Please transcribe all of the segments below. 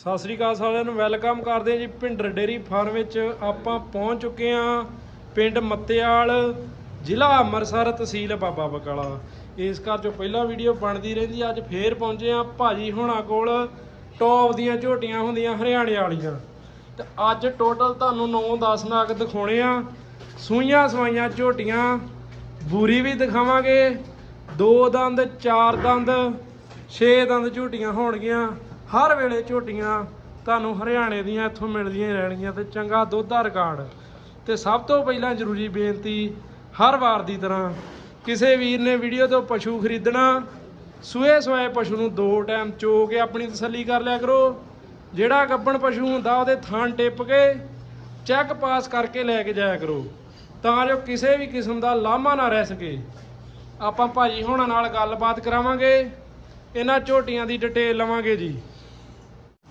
ਸਤਿ ਸ੍ਰੀ ਅਕਾਲ ਸਾਰਿਆਂ ਨੂੰ, ਵੈਲਕਮ ਕਰਦੇ ਹਾਂ ਜੀ ਭਿੰਡਰ ਡੇਰੀ ਫਾਰਮ ਵਿੱਚ। ਆਪਾਂ ਪਹੁੰਚ ਚੁੱਕੇ ਹਾਂ ਪਿੰਡ ਮੱਤੇਵਾਲ ਜ਼ਿਲ੍ਹਾ ਅੰਮ੍ਰਿਤਸਰ ਤਹਿਸੀਲ ਬਾਬਾ ਬਕਾਲਾ। ਇਸ ਘਰ ਚੋਂ ਪਹਿਲਾਂ ਵੀਡੀਓ ਬਣਦੀ ਰਹਿੰਦੀ ਅੱਜ ਫੇਰ ਪਹੁੰਚੇ ਹਾਂ ਭਾਜੀ ਹੁਣਾਂ ਕੋਲ। ਟੌਪ ਦੀਆਂ ਝੋਟੀਆਂ ਹੁੰਦੀਆਂ ਹਰਿਆਣੇ ਵਾਲੀਆਂ। ਤੇ ਅੱਜ ਟੋਟਲ ਤੁਹਾਨੂੰ 9-10 ਨਾਗ ਦਿਖਾਉਣੇ ਆ। ਸੂਈਆਂ ਸਵਾਈਆਂ ਝੋਟੀਆਂ, ਬੂਰੀ ਵੀ ਦਿਖਾਵਾਂਗੇ। ਦੋ ਦੰਦ, ਚਾਰ ਦੰਦ, ਛੇ ਦੰਦ ਝੋਟੀਆਂ ਹੋਣਗੀਆਂ। ਹਰ ਵੇਲੇ ਝੋਟੀਆਂ ਤੁਹਾਨੂੰ ਹਰਿਆਣੇ ਦੀਆਂ ਇੱਥੋਂ ਮਿਲਦੀਆਂ ਹੀ ਰਹਿਣਗੀਆਂ ਤੇ ਚੰਗਾ ਦੁੱਧ ਦਾ ਰਿਕਾਰਡ। ਤੇ ਸਭ ਤੋਂ ਪਹਿਲਾਂ ਜ਼ਰੂਰੀ ਬੇਨਤੀ ਹਰ ਵਾਰ ਦੀ ਤਰ੍ਹਾਂ ਕਿਸੇ ਵੀਰ ਨੇ ਵੀਡੀਓ ਤੋਂ ਪਸ਼ੂ ਖਰੀਦਣਾ, ਸੂਏ ਸੋਏ ਪਸ਼ੂ ਨੂੰ ਦੋ ਟਾਈਮ ਚੋ ਕੇ ਆਪਣੀ ਤਸੱਲੀ ਕਰ ਲਿਆ ਕਰੋ। ਜਿਹੜਾ ਗੱਬਣ ਪਸ਼ੂ ਹੁੰਦਾ ਉਹਦੇ ਥਣ ਟਿੱਪ ਕੇ ਚੈੱਕ ਪਾਸ ਕਰਕੇ ਲੈ ਕੇ ਜਾਇਆ ਕਰੋ। ਤਾਂ ਜੋ ਕਿਸੇ ਵੀ ਕਿਸਮ ਦਾ ਲਾਮਾ ਨਾ ਰਹਿ ਸਕੇ। ਆਪਾਂ ਭਾਜੀ ਹੋਣਾ ਨਾਲ ਗੱਲਬਾਤ ਕਰਾਵਾਂਗੇ। ਇਹਨਾਂ ਝੋਟੀਆਂ ਦੀ ਡਿਟੇਲ ਲਵਾਂਗੇ ਜੀ।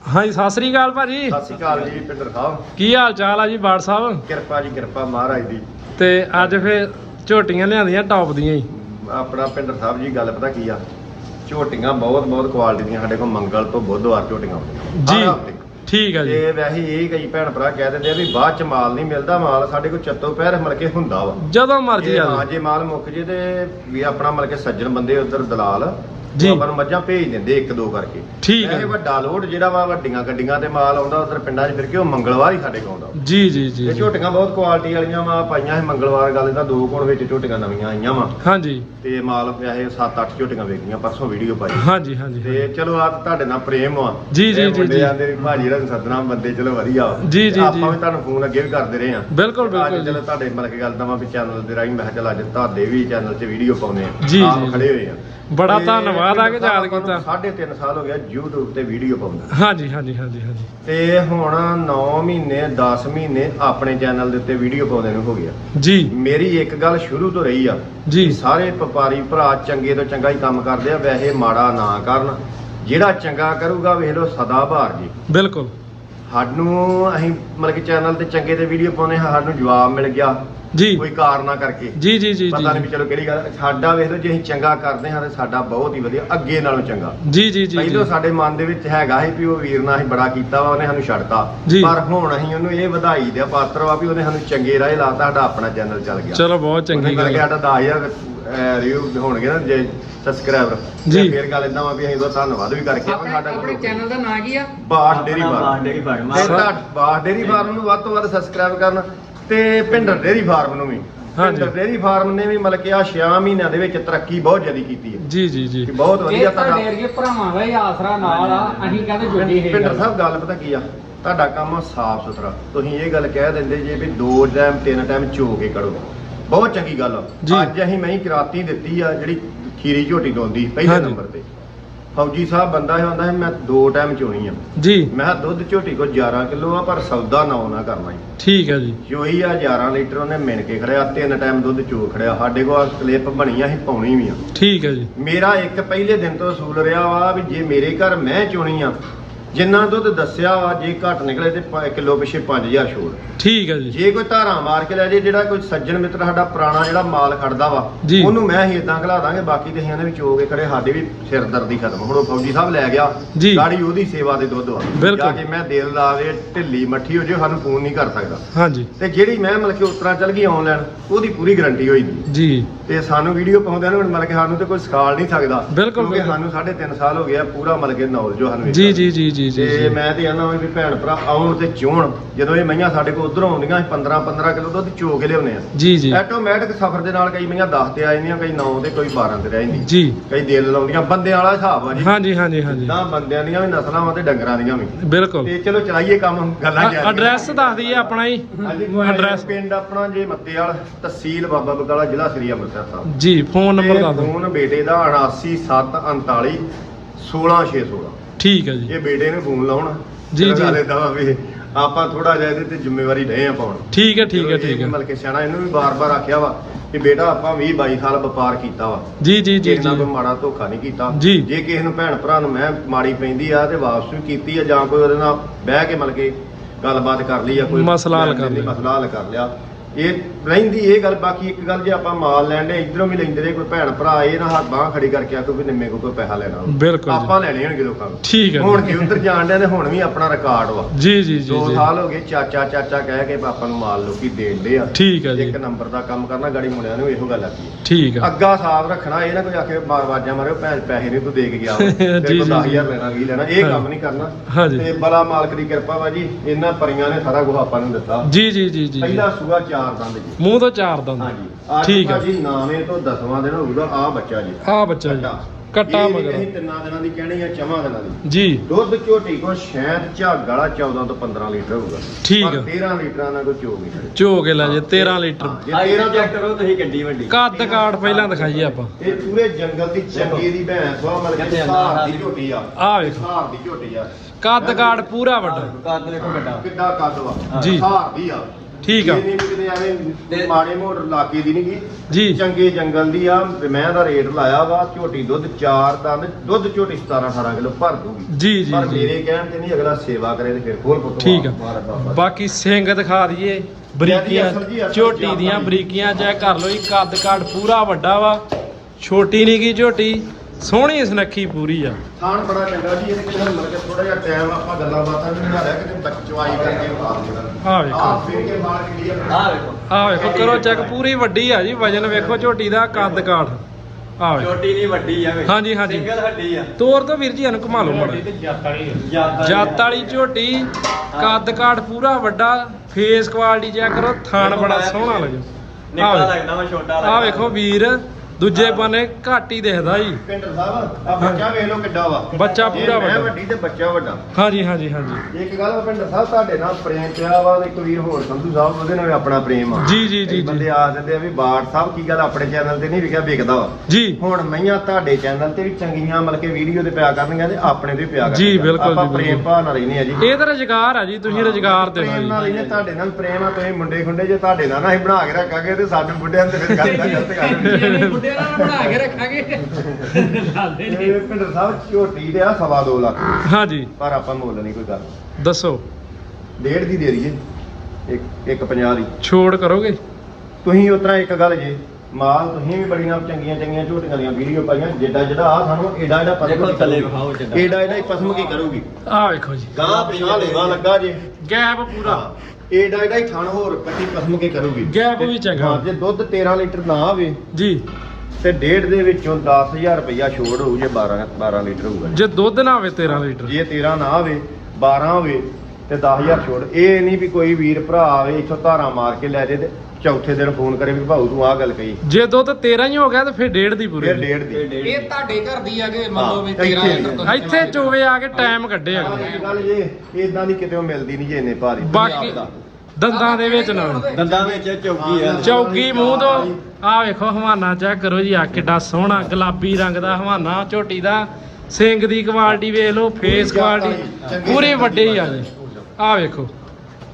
ਹਾਂਜੀ ਸਤਿ ਸ੍ਰੀ ਅਕਾਲ ਭਾਜੀ। ਸਤਿ ਸ਼੍ਰੀ ਅਕਾਲ ਜੀ ਪਿੰਦਰ ਸਾਹਿਬ। ਕੀ ਹਾਲ ਚਾਲ ਆ ਜੀ ਬਾੜ ਸਾਹਿਬ? ਕਿਰਪਾ ਜੀ ਕਿਰਪਾ ਮਹਾਰਾਜ ਦੀ। ਤੇ ਅੱਜ ਫੇਰ ਝੋਟੀਆਂ ਲਿਆਂਦੀਆਂ ਟੌਪ ਦੀਆਂ ਹੀ। ਆਪਣਾ ਪਿੰਦਰ ਸਾਹਿਬ ਜੀ ਗੱਲ ਪਤਾ ਕੀ ਆ? ਝੋਟੀਆਂ ਬਹੁਤ ਬਹੁਤ ਕੁਆਲਿਟੀ ਦੀਆਂ ਸਾਡੇ ਕੋਲ ਮੰਗਲ ਤੋਂ ਬੁੱਧਵਾਰ ਝੋਟੀਆਂ ਆਉਂਦੀਆਂ ਜੀ ਹਰ ਹਫ਼ਤੇ। ਠੀਕ ਆ ਜੀ। ਤੇ ਵੈਸੇ ਇਹ ਕਈ ਭੈਣ ਭਰਾ ਕਹਿ ਦਿੰਦੇ ਆ ਵੀ ਬਾਅਦ ਚ ਮਾਲ ਨਹੀਂ ਮਿਲਦਾ ਮਾਲ ਸਾਡੇ ਕੋਲ ਚੱਤੋ ਪੈਰ ਮਿਲ ਕੇ ਹੁੰਦਾ ਵਾ। ਜਦੋਂ ਮਰਜ਼ੀ ਜੇ ਆ ਹਾਂ। ਜੇ ਮਾਲ ਮੁੱਕ ਜੇ ਤੇ ਵੀ ਆਪਣਾ ਮਿਲ ਕੇ ਸੱਜਣ ਬੰਦੇ ਉਧਰ ਦਲਾਲ ਜੀ। ਆਪਾਂ ਨੂੰ ਮੱਝਾਂ ਭੇਜ ਦਿੰਦੇ ਇੱਕ ਦੋ ਕਰਕੇ ਠੀਕ ਵੈਸੇ ਜੀ। ਵੱਡਾ ਲੋਡ ਜਿਹੜਾ ਵਾ ਵੱਡੀਆਂ ਗੱਡੀਆਂ ਤੇ ਮਾਲ ਆਉਂਦਾ ਉਧਰ ਪਿੰਡਾਂ 'ਚ ਫਿਰ ਕੇ ਉਹ ਮੰਗਲਵਾਰ ਹੀ ਸਾਡੇ ਕੋਲ ਆਉਂਦਾ ਜੀ ਜੀ ਜੀ ਤੇ। ਝੋਟੀਆਂ ਬਹੁਤ ਕੁਆਲਿਟੀ ਵਾਲੀਆਂ ਵਾ ਪਾਈਆਂ ਸੀ ਮੰਗਲਵਾਰ ਗੱਲ ਦਾ ਦੋ ਕੋਣ ਵਿੱਚ ਝੋਟੀਆਂ ਨਵੀਆਂ ਆਈਆਂ ਵਾ ਹਾਂਜੀ ਤੇ ਮਾਲ ਵੈਸੇ 7-8 ਝੋਟੀਆਂ ਵੇਚੀਆਂ ਪਰਸੋਂ ਵੀਡੀਓ ਪਾਈ ਹਾਂਜੀ ਹਾਂਜੀ ਤੇ ਚਲੋ ਆ ਤੁਹਾਡੇ ਨਾਲ ਪ੍ਰੇਮ ਆ ਜੀ, ਜੀ, ਇਹ ਜੀ, ਜੀ। ਆਂਦੇ ਵੀ ਭਾਜੀ ਜਿਹੜਾ ਸੱਦਣਾ ਬੰਦੇ ਚਲੋ ਵਧੀਆ ਜੀ, ਤੇ ਜੀ, ਆਪਾਂ। ਵੀ ਤੁਹਾਨੂੰ ਫੋਨ ਅੱਗੇ ਵੀ ਕਰਦੇ ਰਹੇ ਆ ਬਿਲਕੁਲ ਬਿਲਕੁਲ ਚਲੋ। ਤੁਹਾਡੇ ਮਤਲਬ ਕਿ ਗੱਲ ਦਵਾਂ ਵੀ ਚੈਨਲ ਦੇ ਰਾਹੀਂ ਮੈਂ ਕਿਹਾ ਚੱਲ ਅੱਜ ਤੁਹਾਡੇ ਵੀ ਚੈਨਲ 'ਚ ਵੀਡੀਓ ਪਾਉਨੇ ਆ ਆਪ ਖੜੇ ਹੋਏ ਆ ਬੜਾ ਤੇ ਧੰਨਵਾਦ ਆ ਕਿ ਯਾਦ ਕੀਤਾ। ਸਾਢੇ ਤਿੰਨ ਸਾਲ ਹੋ ਗਿਆ YouTube ਤੇ ਵੀਡੀਓ ਪਾਉਂਦਾ ਹਾਂਜੀ ਹਾਂਜੀ ਹਾਂਜੀ ਹਾਂਜੀ। ਤੇ ਹੁਣ 9 ਮਹੀਨੇ 10 ਮਹੀਨੇ ਆਪਣੇ ਚੈਨਲ ਦੇ ਉੱਤੇ ਵੀਡੀਓ ਪਾਉਂਦੇ ਨੂੰ ਹੋ ਗਿਆ ਜੀ। ਮੇਰੀ ਇੱਕ ਗੱਲ ਸ਼ੁਰੂ ਤੋਂ ਰਹੀ ਆ ਜੀ। ਸਾਰੇ ਵਪਾਰੀ ਭਰਾ ਚੰਗੇ ਤੋਂ ਚੰਗਾ ਹੀ ਕੰਮ ਕਰਦੇ ਆ ਵੈਸੇ ਮਾੜਾ ਨਾ ਕਰਨ। ਜਿਹੜਾ ਚੰਗਾ ਕਰੂਗਾ ਵੇਖ ਲਓ ਸਦਾ ਬਹਾਰ ਜੀ। ਬਿਲਕੁਲ। ਸਾਨੂੰ ਅਸੀਂ ਮਤਲਬ ਕਿ ਚੈਨਲ ਤੇ ਚੰਗੇ ਤੇ ਵੀਡੀਓ ਪਾਉਨੇ ਹਾਂ ਸਾਨੂੰ ਜਵਾਬ ਮਿਲ ਗਿਆ। ਜੀ। ਕੋਈ ਕਾਰਨਾ ਕਰਕੇ। ਜੀ ਜੀ ਜੀ ਪਤਾ ਨਹੀਂ ਵੀ ਚਲੋ ਕਿਹੜੀ ਗੱਲ ਸਾਡਾ ਵੇਖ ਲਓ ਜੇ ਅਸੀਂ ਚੰਗਾ ਕਰਦੇ ਹਾਂ ਤੇ ਸਾਡਾ ਬਹੁਤ ਹੀ ਵਧੀਆ ਅੱਗੇ ਨਾਲੋਂ ਚੰਗਾ। ਜੀ ਜੀ ਜੀ ਪਹਿਲਾਂ ਸਾਡੇ ਮਨ ਦੇ ਵਿੱਚ ਹੈਗਾ ਸੀ ਵੀ ਉਹ ਵੀਰ ਨਾਲ ਅਸੀਂ ਬੜਾ ਕੀਤਾ ਵਾ ਉਹਨੇ ਸਾਨੂੰ ਛੱਡਤਾ। ਪਰ ਹੁਣ ਅਸੀਂ ਉਹਨੂੰ ਇਹ ਵਧਾਈ ਦੇ ਪਾਤਰ ਵਾ ਵੀ ਉਹਨੇ ਸਾਨੂੰ ਚੰਗੇ ਰਾਹ ਲਾਤਾ ਸਾਡਾ ਆਪਣਾ ਚੈਨਲ ਚੱਲ ਗਿਆ। ਚਲੋ ਬਹੁਤ ਚੰਗੀ ਗੱਲ ਕਰਕੇ ਸਾਡਾ 10000 ਰਿਵਿਊ ਹੋਣਗੇ ਨਾ ਜੇ ਸਬਸਕ੍ਰਾਈਬਰ ਜੀ। ਫਿਰ ਗੱਲ ਇਦਾਂ ਵਾ ਵੀ ਅਸੀਂ ਉਹਦਾ ਧੰਨਵਾਦ ਵੀ ਕਰਕੇ ਆਪਣੇ ਸਾਡਾ ਆਪਣੇ ਚੈਨਲ ਦਾ ਨਾਂ ਕੀ ਆ? ਬਾਸ ਡੇਰੀ ਫਾਰਮ ਬਾਸ ਫਾਰਮ। ਤਾਂ ਬਾਸ ਡੇਰੀ ਫਾਰਮ ਨੂੰ ਵੱਧ ਤੋਂ ਵੱਧ ਸਬਸਕ੍ਰਾਈਬ ਕਰਨ। ਤੇ ਭਿੰਡਰ ਡੇਰੀ ਫਾਰਮ ਨੂੰ ਵੀ। ਹਾਂਜੀ। ਡੇਰੀ ਫਾਰਮ ਨੇ ਵੀ ਮਤਲਬ ਕਿ ਆ 6 ਮਹੀਨਿਆਂ ਦੇ ਵਿੱਚ ਤਰੱਕੀ ਬਹੁਤ ਜ਼ਿਆਦਾ ਕੀਤੀ ਹੈ। ਜੀ ਜੀ ਜੀ। ਕਿ ਬਹੁਤ ਵਧੀਆ ਇਹ ਤਾਂ ਤੁਹਾਡਾ ਡੇਰ ਕੇ ਭਰਾਵਾਂ ਦਾ ਹੀ ਆਸਰਾ ਨਾਲ ਆ ਅਸੀਂ ਕਹਿੰਦੇ ਜੁੜੀ ਹੈ ਭਿੰਡਰ ਸਾਹਿਬ ਗੱਲ ਪਤਾ ਕੀ ਆ? ਤੁਹਾਡਾ ਕੰਮ ਆ ਸਾਫ਼ ਸੁਥਰਾ। ਤੁਸੀਂ ਇਹ ਗੱਲ ਕਹਿ ਦਿੰਦੇ ਜੇ ਵੀ ਦੋ ਟਾਈਮ ਤਿੰਨ ਟਾਈਮ ਚੋ ਕੇ ਕਰੋ ਬਹੁਤ ਚੰਗੀ ਗੱਲ ਆ। ਜੀ। ਅੱਜ ਅਸੀਂ ਮੈਂ ਕਰਾਤੀ ਦਿੱਤੀ ਆ ਜਿਹੜੀ ਖੀਰੀ ਝੋਟੀ ਦੋਂਦੀ ਪਹਿਲੇ ਹਾਂਜੀ। ਨੰਬਰ ਤੇ। ਫੌਜੀ ਸਾਹਿਬ ਬੰਦਾ ਹੁੰਦਾ ਹੈ ਮੈਂ ਦੋ ਟਾਈਮ ਚੋਣੀ ਆ। ਜੀ। ਮੈਂ ਕਿਹਾ ਦੁੱਧ ਝੋਟੀ ਕੋ 11 ਕਿਲੋ ਆ ਪਰ ਸੌਦਾ ਨਾ ਨਾ ਕਰਨਾ ਹੀ ਠੀਕ ਹੈ ਜੀ। ਜੋਈ ਆ 11 ਲੀਟਰ ਉਹਨੇ ਮਿਣ ਕੇ ਖੜਿਆ ਤਿੰਨ ਟਾਈਮ ਦੁੱਧ ਚੋ ਖੜਿਆ। ਸਾਡੇ ਕੋਲ ਕਲਿੱਪ ਬਣੀ ਆ ਅਸੀਂ ਪਾਉਣੀ ਵੀ ਆ। ਠੀਕ ਹੈ ਜੀ। ਮੇਰਾ ਇੱਕ ਪਹਿਲੇ ਦਿਨ ਤੋਂ ਅਸੂਲ ਰਿਹਾ ਵਾ ਵੀ ਜੇ ਮੇਰੇ ਘਰ ਮੈਂ ਚੋਣੀ ਆ ਜਿੰਨਾ ਦੁੱਧ ਦੱਸਿਆ ਵਾ ਜੇ ਘੱਟ ਨਿਕਲੇ ਤੇ ਪ- ਕਿਲੋ ਪਿੱਛੇ 5000 ਛੋੜ। ਠੀਕ ਹੈ ਜੀ। ਜੇ ਕੋਈ ਧਾਰਾਂ ਮਾਰ ਕੇ ਲੈ ਜੇ ਜਿਹੜਾ ਕੋਈ ਸੱਜਣ ਮਿੱਤਰ ਸਾਡਾ ਪੁਰਾਣਾ ਜਿਹੜਾ ਮਾਲ ਖੜਦਾ ਵਾ ਜੀ। ਉਹਨੂੰ ਮੈਂ ਹੀ ਇਦਾਂ ਖਲਾ ਦਾਂਗੇ ਬਾਕੀ ਤੇ ਅਸੀਂ ਇਹਦੇ ਵਿੱਚ ਹੋ ਕੇ ਖੜੇ ਸਾਡੇ ਵੀ ਸਿਰਦਰਦੀ ਖਤਮ। ਹੁਣ ਉਹ ਫੌਜੀ ਸਾਹਿਬ ਲੈ ਗਿਆ ਜੀ। ਗਾੜੀ ਉਹਦੀ ਸੇਵਾ ਦੇ ਦੁੱਧ ਵਾ। ਬਿਲਕੁਲ। ਜਾ ਕੇ ਮੈਂ ਦਿਲ ਲਾਵੇ ਢਿੱਲੀ ਮੱਠੀ ਹੋ ਜੇ ਸਾਨੂੰ ਫੋਨ ਨਹੀਂ ਕਰ ਸਕਦਾ। ਹਾਂਜੀ। ਤੇ ਜਿਹੜੀ ਮੈਂ ਮਤਲਬ ਕਿ ਉਸ ਤਰ੍ਹਾਂ ਚੱਲ ਗਈ ਆਨਲਾਈਨ ਉਹਦੀ ਪੂਰੀ ਗਾਰੰਟੀ ਹੋਈ ਦੀ ਜੀ। ਤੇ ਸਾਨੂੰ ਵੀਡੀਓ ਪਾਉਂਦੇ ਨੇ ਮਤਲਬ ਕਿ ਸਾਨੂੰ ਤੇ ਕੋਈ ਸਿਖਾਲ ਨਹੀਂ ਸਕਦਾ ਬਿਲਕੁਲ, ਕਿਉਂਕਿ ਬਿਲਕੁਲ। ਸਾਨੂੰ 3.5 ਸਾਲ ਹੋ ਗਿਆ ਪੂਰਾ ਮਤਲਬ ਕਿ ਨੌਲੇਜ ਸਾਨੂੰ ਜੀ ਜੀ ਜੀ। ਜੀ ਜੀ ਤੇ ਜੀ। ਮੈਂ ਤੇ ਕਹਿੰਦਾ ਵੀ ਭੈਣ ਭਰਾ ਆਉਣ ਤੇ ਚੋਣ ਜਦੋਂ ਇਹ ਮਈਆਂ ਸਾਡੇ ਕੋਲ ਉਧਰੋਂ ਆਉਂਦੀਆਂ 15 15 ਕਿਲੋ ਦੁੱਧ ਚੋ ਕੇ ਲਿਆਉਂਦੇ ਆ ਜੀ ਜੀ। ਆਟੋਮੈਟਿਕ ਸਫਰ ਦੇ ਨਾਲ ਕਈ ਮਈਆਂ 10 ਤੇ ਆ ਜਾਂਦੀਆਂ ਕਈ 9 ਤੇ ਕੋਈ 12 ਤੇ ਰਹਿ ਜਾਂਦੀ ਜੀ। ਕਈ ਦਿਲ ਲਾਉਂਦੀਆਂ ਬੰਦਿਆਂ ਵਾਲਾ ਹਿਸਾਬ ਆ ਜੀ। ਹਾਂਜੀ ਹਾਂਜੀ ਹਾਂਜੀ ਤਾਂ ਬੰਦਿਆਂ ਦੀਆਂ ਵੀ ਨਸਲਾਂ ਵਾ ਤੇ ਡੰਗਰਾਂ ਦੀਆਂ ਵੀ। ਬਿਲਕੁਲ। ਤੇ ਚਲੋ ਚਲਾਈਏ ਕੰਮ ਗੱਲਾਂ ਜਾਰੀਆਂ। ਐਡਰੈਸ ਦੱਸ ਦਈਏ ਆਪਣਾ ਜੀ। ਐਡਰੈਸ ਪਿੰਡ ਆਪਣਾ ਜੇ ਮੱਤੇਵਾਲ ਤਹਿਸੀਲ ਬਾਬਾ ਬਕਾਲਾ ਜ਼ਿਲ੍ਹਾ ਸ੍ਰੀ ਅੰਮ੍ਰਿਤਸਰ ਸਾਹਿਬ। ਜੀ ਫੋਨ ਨੰਬਰ ਦੱਸ ਦਿਓ। ਫੋਨ ਬੇਟੇ ਦਾ 79739 16616 ਠੀਕ ਹੈ ਜੀ। ਇਹ ਬੇਟੇ ਨੂੰ ਫੋਨ ਲਾਉਣ ਜੀ, ਜੀ। ਗੱਲ ਏਦਾਂ ਵਾ ਆਪਾਂ ਥੋੜਾ ਜਿਹਾ ਇਹਦੇ ਤੇ ਜ਼ਿੰਮੇਵਾਰੀ ਰਹੇ ਆ ਪਾਉਣ ਠੀਕ ਹੈ ਠੀਕ ਹੈ ਠੀਕ ਹੈ। ਮਤਲਬ ਕਿ ਸਿਆਣਾ ਇਹਨੂੰ ਵੀ ਬਾਰ-ਬਾਰ ਆਖਿਆ ਵਾ ਕਿ ਬੇਟਾ ਆਪਾਂ 20 22 ਸਾਲ ਵਪਾਰ ਕੀਤਾ ਵਾ। ਜੀ ਜੀ ਜੀ ਕਿਸੇ ਨਾਲ ਜੀ। ਕੋਈ ਮਾੜਾ ਧੋਖਾ ਨਹੀਂ ਕੀਤਾ। ਜੀ। ਜੇ ਕਿਸੇ ਨੂੰ ਭੈਣ ਭਰਾ ਨੂੰ ਮੈਂ ਮਾੜੀ ਪੈਂਦੀ ਆ ਤੇ ਵਾਪਸ ਵੀ ਕੀਤੀ ਆ ਜਾਂ ਕੋਈ ਉਹਦੇ ਨਾਲ ਬਹਿ ਕੇ ਮਤਲਬ ਕਿ ਗੱਲਬਾਤ ਕਰ ਲਈ ਆ ਕੋਈ ਮਸਲਾ ਹੱਲ ਲੈਣ ਕਰ ਦੇਣ ਦੀ ਲਿਆ। ਮਸਲਾ ਹੱਲ ਕਰ ਲਿਆ। ਇਹ ਰਹਿੰਦੀ ਇਹ ਗੱਲ ਬਾਕੀ ਇੱਕ ਗੱਲ ਜੇ ਆਪਾਂ ਮਾਲ ਲੈਣ ਦੇ ਇਧਰੋਂ ਵੀ ਲੈਂਦੇ ਰਹੇ ਕੋਈ ਭੈਣ ਭਰਾ ਇਹ ਨਾ ਹੱਥ ਬਾਹ ਖੜੀ ਕਰਕੇ ਆਖੋ ਵੀ ਨਿੰਮੇ ਕੋਲ ਕੋਈ ਪੈਸਾ ਲੈਣਾ। ਬਿਲਕੁਲ ਜੀ। ਆਪਾਂ ਲੈਣੇ ਹੋਣਗੇ ਲੋਕਾਂ ਨੂੰ ਠੀਕ ਹੈ ਹੁਣ ਜੀ। ਜੇ ਉਧਰ ਜਾਣ ਦੇ ਤੇ ਹੁਣ ਵੀ ਆਪਣਾ ਰਿਕਾਰਡ ਵਾ ਜੀ ਜੀ ਜੀ ਦੋ ਜੀ ਸਾਲ ਹੋ ਗਏ ਚਾਚਾ ਚਾਚਾ ਕਹਿ ਕੇ ਆਪਾਂ ਨੂੰ ਮਾਲ ਲੋਕੀ ਦੇਣਦੇ ਆ ਠੀਕ ਹੈ ਜੀ ਇੱਕ ਨੰਬਰ ਦਾ ਕੰਮ ਕਰਨਾ ਗਾੜੀ ਮੁੰਡਿਆਂ ਨੂੰ ਇਹੋ ਗੱਲ ਆਖੀ ਠੀਕ ਆ ਅੱਗਾ ਸਾਫ਼ ਰੱਖਣਾ ਇਹ ਨਾ ਕੋਈ ਆਖੇ ਮਾ- ਆਵਾਜ਼ਾਂ ਮਾਰਿਓ ਭੈਣ ਪੈਸੇ ਨਹੀਂ ਤੂੰ ਦੇ ਕੇ ਗਿਆ ਵਾ। ਜੀ, ਤੇਰੇ ਕੋਲ ਜੀ, 10000 ਜੀ। ਲੈਣਾ 20 ਲੈਣਾ ਇਹ ਹਾਂ। ਕੰਮ ਨਹੀਂ ਕਰਨਾ ਹਾਂਜੀ ਤੇ ਬਲਾ ਮਾਲਕ ਦੀ ਕਿਰਪਾ ਵਾ ਜੀ ਇਹਨਾਂ ਪਰੀਆਂ ਨੇ ਸਾਰਾ ਕੁਝ ਆਪਾਂ ਨੂੰ ਦਿੱਤਾ ਜੀ ਜੀ ਜੀ ਜੀ ਪਹਿਲਾ ਸੂਆ ਚਾਰ ਦੰਦ ਜੀ। ਮੂੰਹ ਤੋਂ ਚਾਰ ਦੰਦ। ਹਾਂਜੀ। ਅੱਜ ਠੀਕ ਆ। ਭਾਜੀ ਨਾਵੇਂ ਤੋਂ 10ਵਾਂ ਦਿਨ ਹੋਊਗਾ ਆ ਬੱਚਾ ਜੀ। ਆ ਬੱਚਾ ਜੀ। ਕੱਟਾ ਇਹ ਮਗਰ। ਅਸੀਂ ਤਿੰਨਾਂ ਦਿਨਾਂ ਦੀ ਕਹਿਣੀ ਆ ਚਵਾਂ ਦਿਨਾਂ ਦੀ। ਜੀ। ਦੁੱਧ ਝੋਟੀ ਕੋ ਸ਼ਾਇਦ ਝੱਗ ਵਾਲਾ 14 ਤੋਂ 15 ਲੀਟਰ ਹੋਊਗਾ। ਠੀਕ ਪਰ ਆ। 13 ਲੀਟਰਾਂ ਨਾਲ ਕੋਈ ਚੋਗ। ਝੋ ਕੇ ਲੈ ਜੇ 13 ਲੀਟਰ। ਜੇ 13 ਚੈੱਕ ਕਰੋ ਤੁਸੀਂ ਗੱਡੀ ਵੱਡੀ। ਕੱਦ ਕਾਠ ਪਹਿਲਾਂ ਦਿਖਾਈਏ ਆਪਾਂ। ਇਹ ਪੂਰੇ ਜੰਗਲ ਦੀ ਚੰਗੀ ਦੀ ਭੈਂਸ ਵਾ ਮਤਲਬ ਕਿ ਸਾਰ ਦੀ ਝੋਟੀ ਆ। ਆ ਵੇਖੋ ਸਾਰ ਦੀ ਝੋਟੀ ਆ। ਕੱਦ ਕਾਠ ਪੂਰਾ ਵੱਡਾ। ਕੱਦ ਦੇਖੋ ਗੱਡਾ ਕਿੱਡਾ ਕੱਦ ਵਾ। ਜੀ। ਸਾਰ ਦੀ ਆ। ਠੀਕ ਆ। ਇਹ ਨੀ ਵੀ ਕਿਤੇ ਐਵੇਂ ਤੇ- ਮਾੜੇ ਮੋੜ ਇਲਾਕੇ ਦੀ ਨਹੀਂ ਗੀ। ਜੀ। ਚੰਗੇ ਜੰਗਲ ਦੀ ਆ ਮੈਂ ਦਾ ਰੇਟ ਲਾਇਆ ਵਾ ਝੋਟੀ ਦੁੱਧ 4 ਦੰਦ ਦੁੱਧ ਝੋਟੀ 17 18 ਕਿਲੋ ਭਰ ਦੂਗੀ। ਜੀ ਜੀ ਪਰ ਮੇਰੇ ਕਹਿਣ ਤੇ ਨਹੀਂ ਅਗਲਾ ਸੇਵਾ ਕਰੇ ਤੇ ਫਿਰ ਖੋਲ ਪੁੱਤ ਠੀਕ ਆ। ਬਾਕੀ ਸਿੰਘ ਦਿਖਾ ਦਈਏ ਬਰੀਕੀਆਂ ਝੋਟੀ ਦੀਆਂ ਬਰੀਕੀਆਂ ਚੈੱਕ ਕਰ ਲਓ ਜੀ ਕੱਦ ਕਾਠ ਪੂਰਾ ਵੱਡਾ ਵਾ। ਛੋਟੀ ਨਹੀਂ ਗੀ ਝੋਟੀ। ਸੋਹਣੀ ਸੁਨੱਖੀ ਪੂਰੀ ਆ। ਥਾਣ ਬੜਾ ਚੰਗਾ ਜੀ ਇਹਦੇ ਕਿਹਨਾਂ ਮਤਲਬ ਕਿ ਥੋੜਾ ਜਿਹਾ ਟਾਈਮ ਆਪਾਂ ਗੱਲਾਂ ਬਾਤਾਂ ਵੀ ਨਹੀਂ ਰਿਹਾ ਕਿਤੇ ਬੱਚਵਾਈ ਕਰਕੇ ਦੇਣਾ ਆ। ਵੇਖੋ। ਆਹ ਫਿਰ ਕੇ ਮਾਰ ਕਲੀਅਰ ਆ? ਵੇਖੋ। ਆ ਵੇਖੋ ਕਰੋ ਚੈੱਕ ਪੂਰੀ ਵੱਡੀ ਆ ਜੀ ਵਜਨ ਵੇਖੋ ਝੋਟੀ ਦਾ ਕੱਦ ਕਾਠ। ਆ ਵੇਖੋ। ਛੋਟੀ ਨਹੀਂ ਵੱਡੀ ਆ ਵੇ ਹਾਂਜੀ, ਹਾਂਜੀ। ਸਿੰਗਲ ਹੱਡੀ ਆ। ਤੋਰ ਤੋਂ ਵੀਰ ਜੀ ਇਹਨੂੰ ਘੁਮਾ ਲਓ ਮੜਾ। ਜੱਤ ਵਾਲੀ ਝੋਟੀ ਕੱਦ ਕਾਠ ਪੂਰਾ ਵੱਡਾ ਫੇਸ ਕੁਆਲਿਟੀ ਚੈੱਕ ਕਰੋ ਥਣ ਬੜਾ ਸੋਹਣਾ ਲੱਗੇ ਨਿੱਕਾ ਆ ਲੱਗਦਾ ਵਾ ਛੋਟਾ ਲੱਗਦਾ। ਆ ਵੇਖੋ ਵੀਰ। ਦੂਜੇ ਬੰਨੇ ਘੱਟ ਹੀ ਦਿਖਦਾ ਜੀ। ਪਿੰਡਰ ਸਾਹਿਬ ਆ ਬੱਚਾ ਵੇਖ ਲਓ ਕਿੱਡਾ ਵਾ। ਬੱਚਾ ਪੂਰਾ ਮੈਂ ਵੱਡਾ। ਵੱਡੀ ਤੇ ਬੱਚਾ ਵੱਡਾ। ਹਾਂਜੀ ਹਾਂਜੀ ਹਾਂਜੀ। ਇੱਕ ਗੱਲ ਪਿੰਡਰ ਸਾਹਿਬ ਤੁਹਾਡੇ ਨਾਲ ਪ੍ਰੇਮ ਪਿਆ ਵਾ ਇੱਕ ਵੀਰ ਹੋਰ ਸੰਧੂ ਸਾਹਿਬ ਉਹਦੇ ਨਾਲ ਵੀ ਆਪਣਾ ਪ੍ਰੇਮ ਆ। ਜੀ ਜੀ ਜੀ ਕਈ ਜੀ। ਬੰਦੇ ਆ ਜਾਂਦੇ ਆ ਵੀ ਬਾੜ ਸਾਹਿਬ ਕੀ ਗੱਲ ਆਪਣੇ ਚੈਨਲ ਤੇ ਨਹੀਂ ਵਿਕਿਆ ਵਿਕਦਾ ਵਾ। ਜੀ। ਹੁਣ ਮਈਆਂ ਤੁਹਾਡੇ ਚੈਨਲ ਤੇ ਵੀ ਚੰਗੀਆਂ ਮਤਲਬ ਕਿ ਵੀਡੀਓ ਤੇ ਪਿਆ ਕਰਨਗੀਆਂ ਤੇ ਆਪਣੇ ਤੇ ਵੀ ਪਿਆ ਜੀ, ਕਰਨਗੀਆਂ। ਬਿਲਕੁਲ ਆਪਾਂ ਜੀ, ਪ੍ਰੇਮ ਬਿਲਕੁਲ। ਭਾਵ ਨਾਲ ਰਹਿੰਦੇ ਆ ਜੀ। ਇਹ ਤਾਂ ਰੁਜ਼ਗਾਰ ਆ ਜੀ ਤੁਸੀਂ ਰੁਜ਼ਗਾਰ ਦੇਣਾ ਪ੍ਰੇਮ ਨਾਲ ਜੀ। ਇਹਨੇ ਤੁਹਾਡੇ ਨਾਲ ਪ੍ਰੇਮ ਆ ਤੁਸੀਂ ਮੁੰਡੇ ਖੁੰਡੇ ਜੇ ਤੁਹਾਡੇ ਨਾਲ ਨਾ ਅਸੀਂ ਬਣਾ ਕੇ ਰੱਖਾਂਗੇ ਤੇ ਸਾਡੇ ਬੁੱਢਿਆਂ ਤੇ ਫਿਰ ਗੱਲ ਦਾ ਗਲਤ ਕਰ ਬੁੱਢੇ ਨਾਲ ਬਣਾ ਕੇ ਰੱਖਾਂਗੇ। ਇਹ ਪਿੰਡਰ ਸਾਹਿਬ ਝੋਟੀ ਦੇ ਆ ਸਵਾ ਦੋ ਲੱਖ। ਹਾਂਜੀ। ਪਰ ਆਪਾਂ ਮੁੱਲ ਨਹੀਂ ਕੋਈ ਕਰ ਦੱਸੋ। ਡੇਢ ਦੀ ਦੇ ਦਈਏ। ਇੱਕ ਇੱਕ 50 ਦੀ। ਛੋੜ ਕਰੋਗੇ? ਤੁਸੀਂ ਉਤਰਾ ਇੱਕ ਗੱਲ ਜੇ। ਮਾਲ ਤੁਸੀਂ ਵੀ ਬੜੀਆਂ ਚੰਗੀਆਂ ਚੰਗੀਆਂ ਝੋਟੀਆਂ ਦੀਆਂ ਵੀਡੀਓ ਪਾਈਆਂ। ਜਿੱਡਾ ਜਿਹੜਾ ਆ ਸਾਨੂੰ ਏਡਾ ਏਡਾ ਪਸਮ ਦੇਖੋ ਥੱਲੇ। ਵਿਖਾਓ ਜਿੱਦਾਂ। ਏਡਾ ਏਡਾ ਹੀ ਪਸਮ ਕੀ ਕਰੂਗੀ। ਆ ਵੇਖੋ ਜੀ। ਗਾਂ ਪਿਛਾ ਲੈਵਾ ਲੱਗਾ ਜੇ। ਗੈਪ ਪੂਰਾ। ਏਡਾ ਏਡਾ ਹੀ ਥਣ ਹੋਰ ਕੱਟੀ ਪਸਮ ਕੀ ਕਰੂਗੀ। ਗੈਪ ਵੀ ਚੰਗਾ। ਜੇ ਦੁੱਧ 13 ਲੀਟਰ ਨਾ ਆਵੇ। ਜੀ। ਤੇ ਡੇਢ ਦੇ ਵਿੱਚੋਂ 10000 ਰੁਪਇਆ ਛੋੜ ਹੋਊ ਜੇ 12 12 ਲੀਟਰ ਹੋਊਗਾ ਜੇ। ਦੁੱਧ ਨਾ ਹੋਵੇ 13 ਲੀਟਰ। ਜੇ 13 ਨਾ ਆਵੇ 12 ਹੋਵੇ ਤੇ 10000 ਛੋੜ। ਇਹ ਨਹੀਂ ਵੀ ਕੋਈ ਵੀਰ ਭਰਾ ਆਵੇ ਇੱਥੋਂ ਧਾਰਾਂ ਮਾਰ ਕੇ ਲੈ ਜੇ ਤੇ ਚੌਥੇ ਦਿਨ ਫੋਨ ਕਰੇ ਵੀ ਭਾਊ ਤੂੰ ਆਹ ਗੱਲ ਕਹੀ। ਜੇ ਦੁੱਧ 13 ਹੀ ਹੋ ਗਿਆ ਤਾਂ ਫਿਰ ਡੇਢ ਦੀ ਪੂਰੀ ਫਿਰ ਡੇਢ ਦੀ। ਇਹ ਤੁਹਾਡੇ ਘਰ ਦੀ ਆ ਕਿ ਮੰਨ ਲਓ ਵੀ ਹਾਂ, 13 ਇੱਥੇ- ਲੀਟਰ ਤੋਂ ਇੱਥੇ ਚੋਵੇ ਆ ਕੇ ਟਾਈਮ ਕੱਢੇ ਅਗਲੇ। ਗੱਲ ਜੇ ਇਦਾਂ ਦੀ ਕਿਤੇ ਮਿਲਦੀ ਨਹੀਂ ਜੇ ਇੰਨੇ ਭਾਰੀ। ਬਾਕੀ ਦੰਦਾਂ ਦੇ ਵਿੱਚ ਨਾ ਦੰਦਾਂ ਵਿੱਚ ਚੌਕੀ ਆ। ਚੌਗੀ ਮੂੰਹ ਤੋਂ। ਆ ਵੇਖੋ ਹਵਾਨਾ ਚੈੱਕ ਕਰੋ ਜੀ ਆ ਕਿੱਡਾ ਸੋਹਣਾ ਗੁਲਾਬੀ ਰੰਗ ਦਾ ਹਵਾਨਾ ਝੋਟੀ ਦਾ। ਸਿੰਘ ਦੀ ਕੁਆਲਿਟੀ ਵੇਖ ਲਓ ਫੇਸ ਕੁਆਲਿਟੀ ਪੂਰੇ ਵੱਡੇ ਹੀ ਆ ਜੀ ਆ ਵੇਖੋ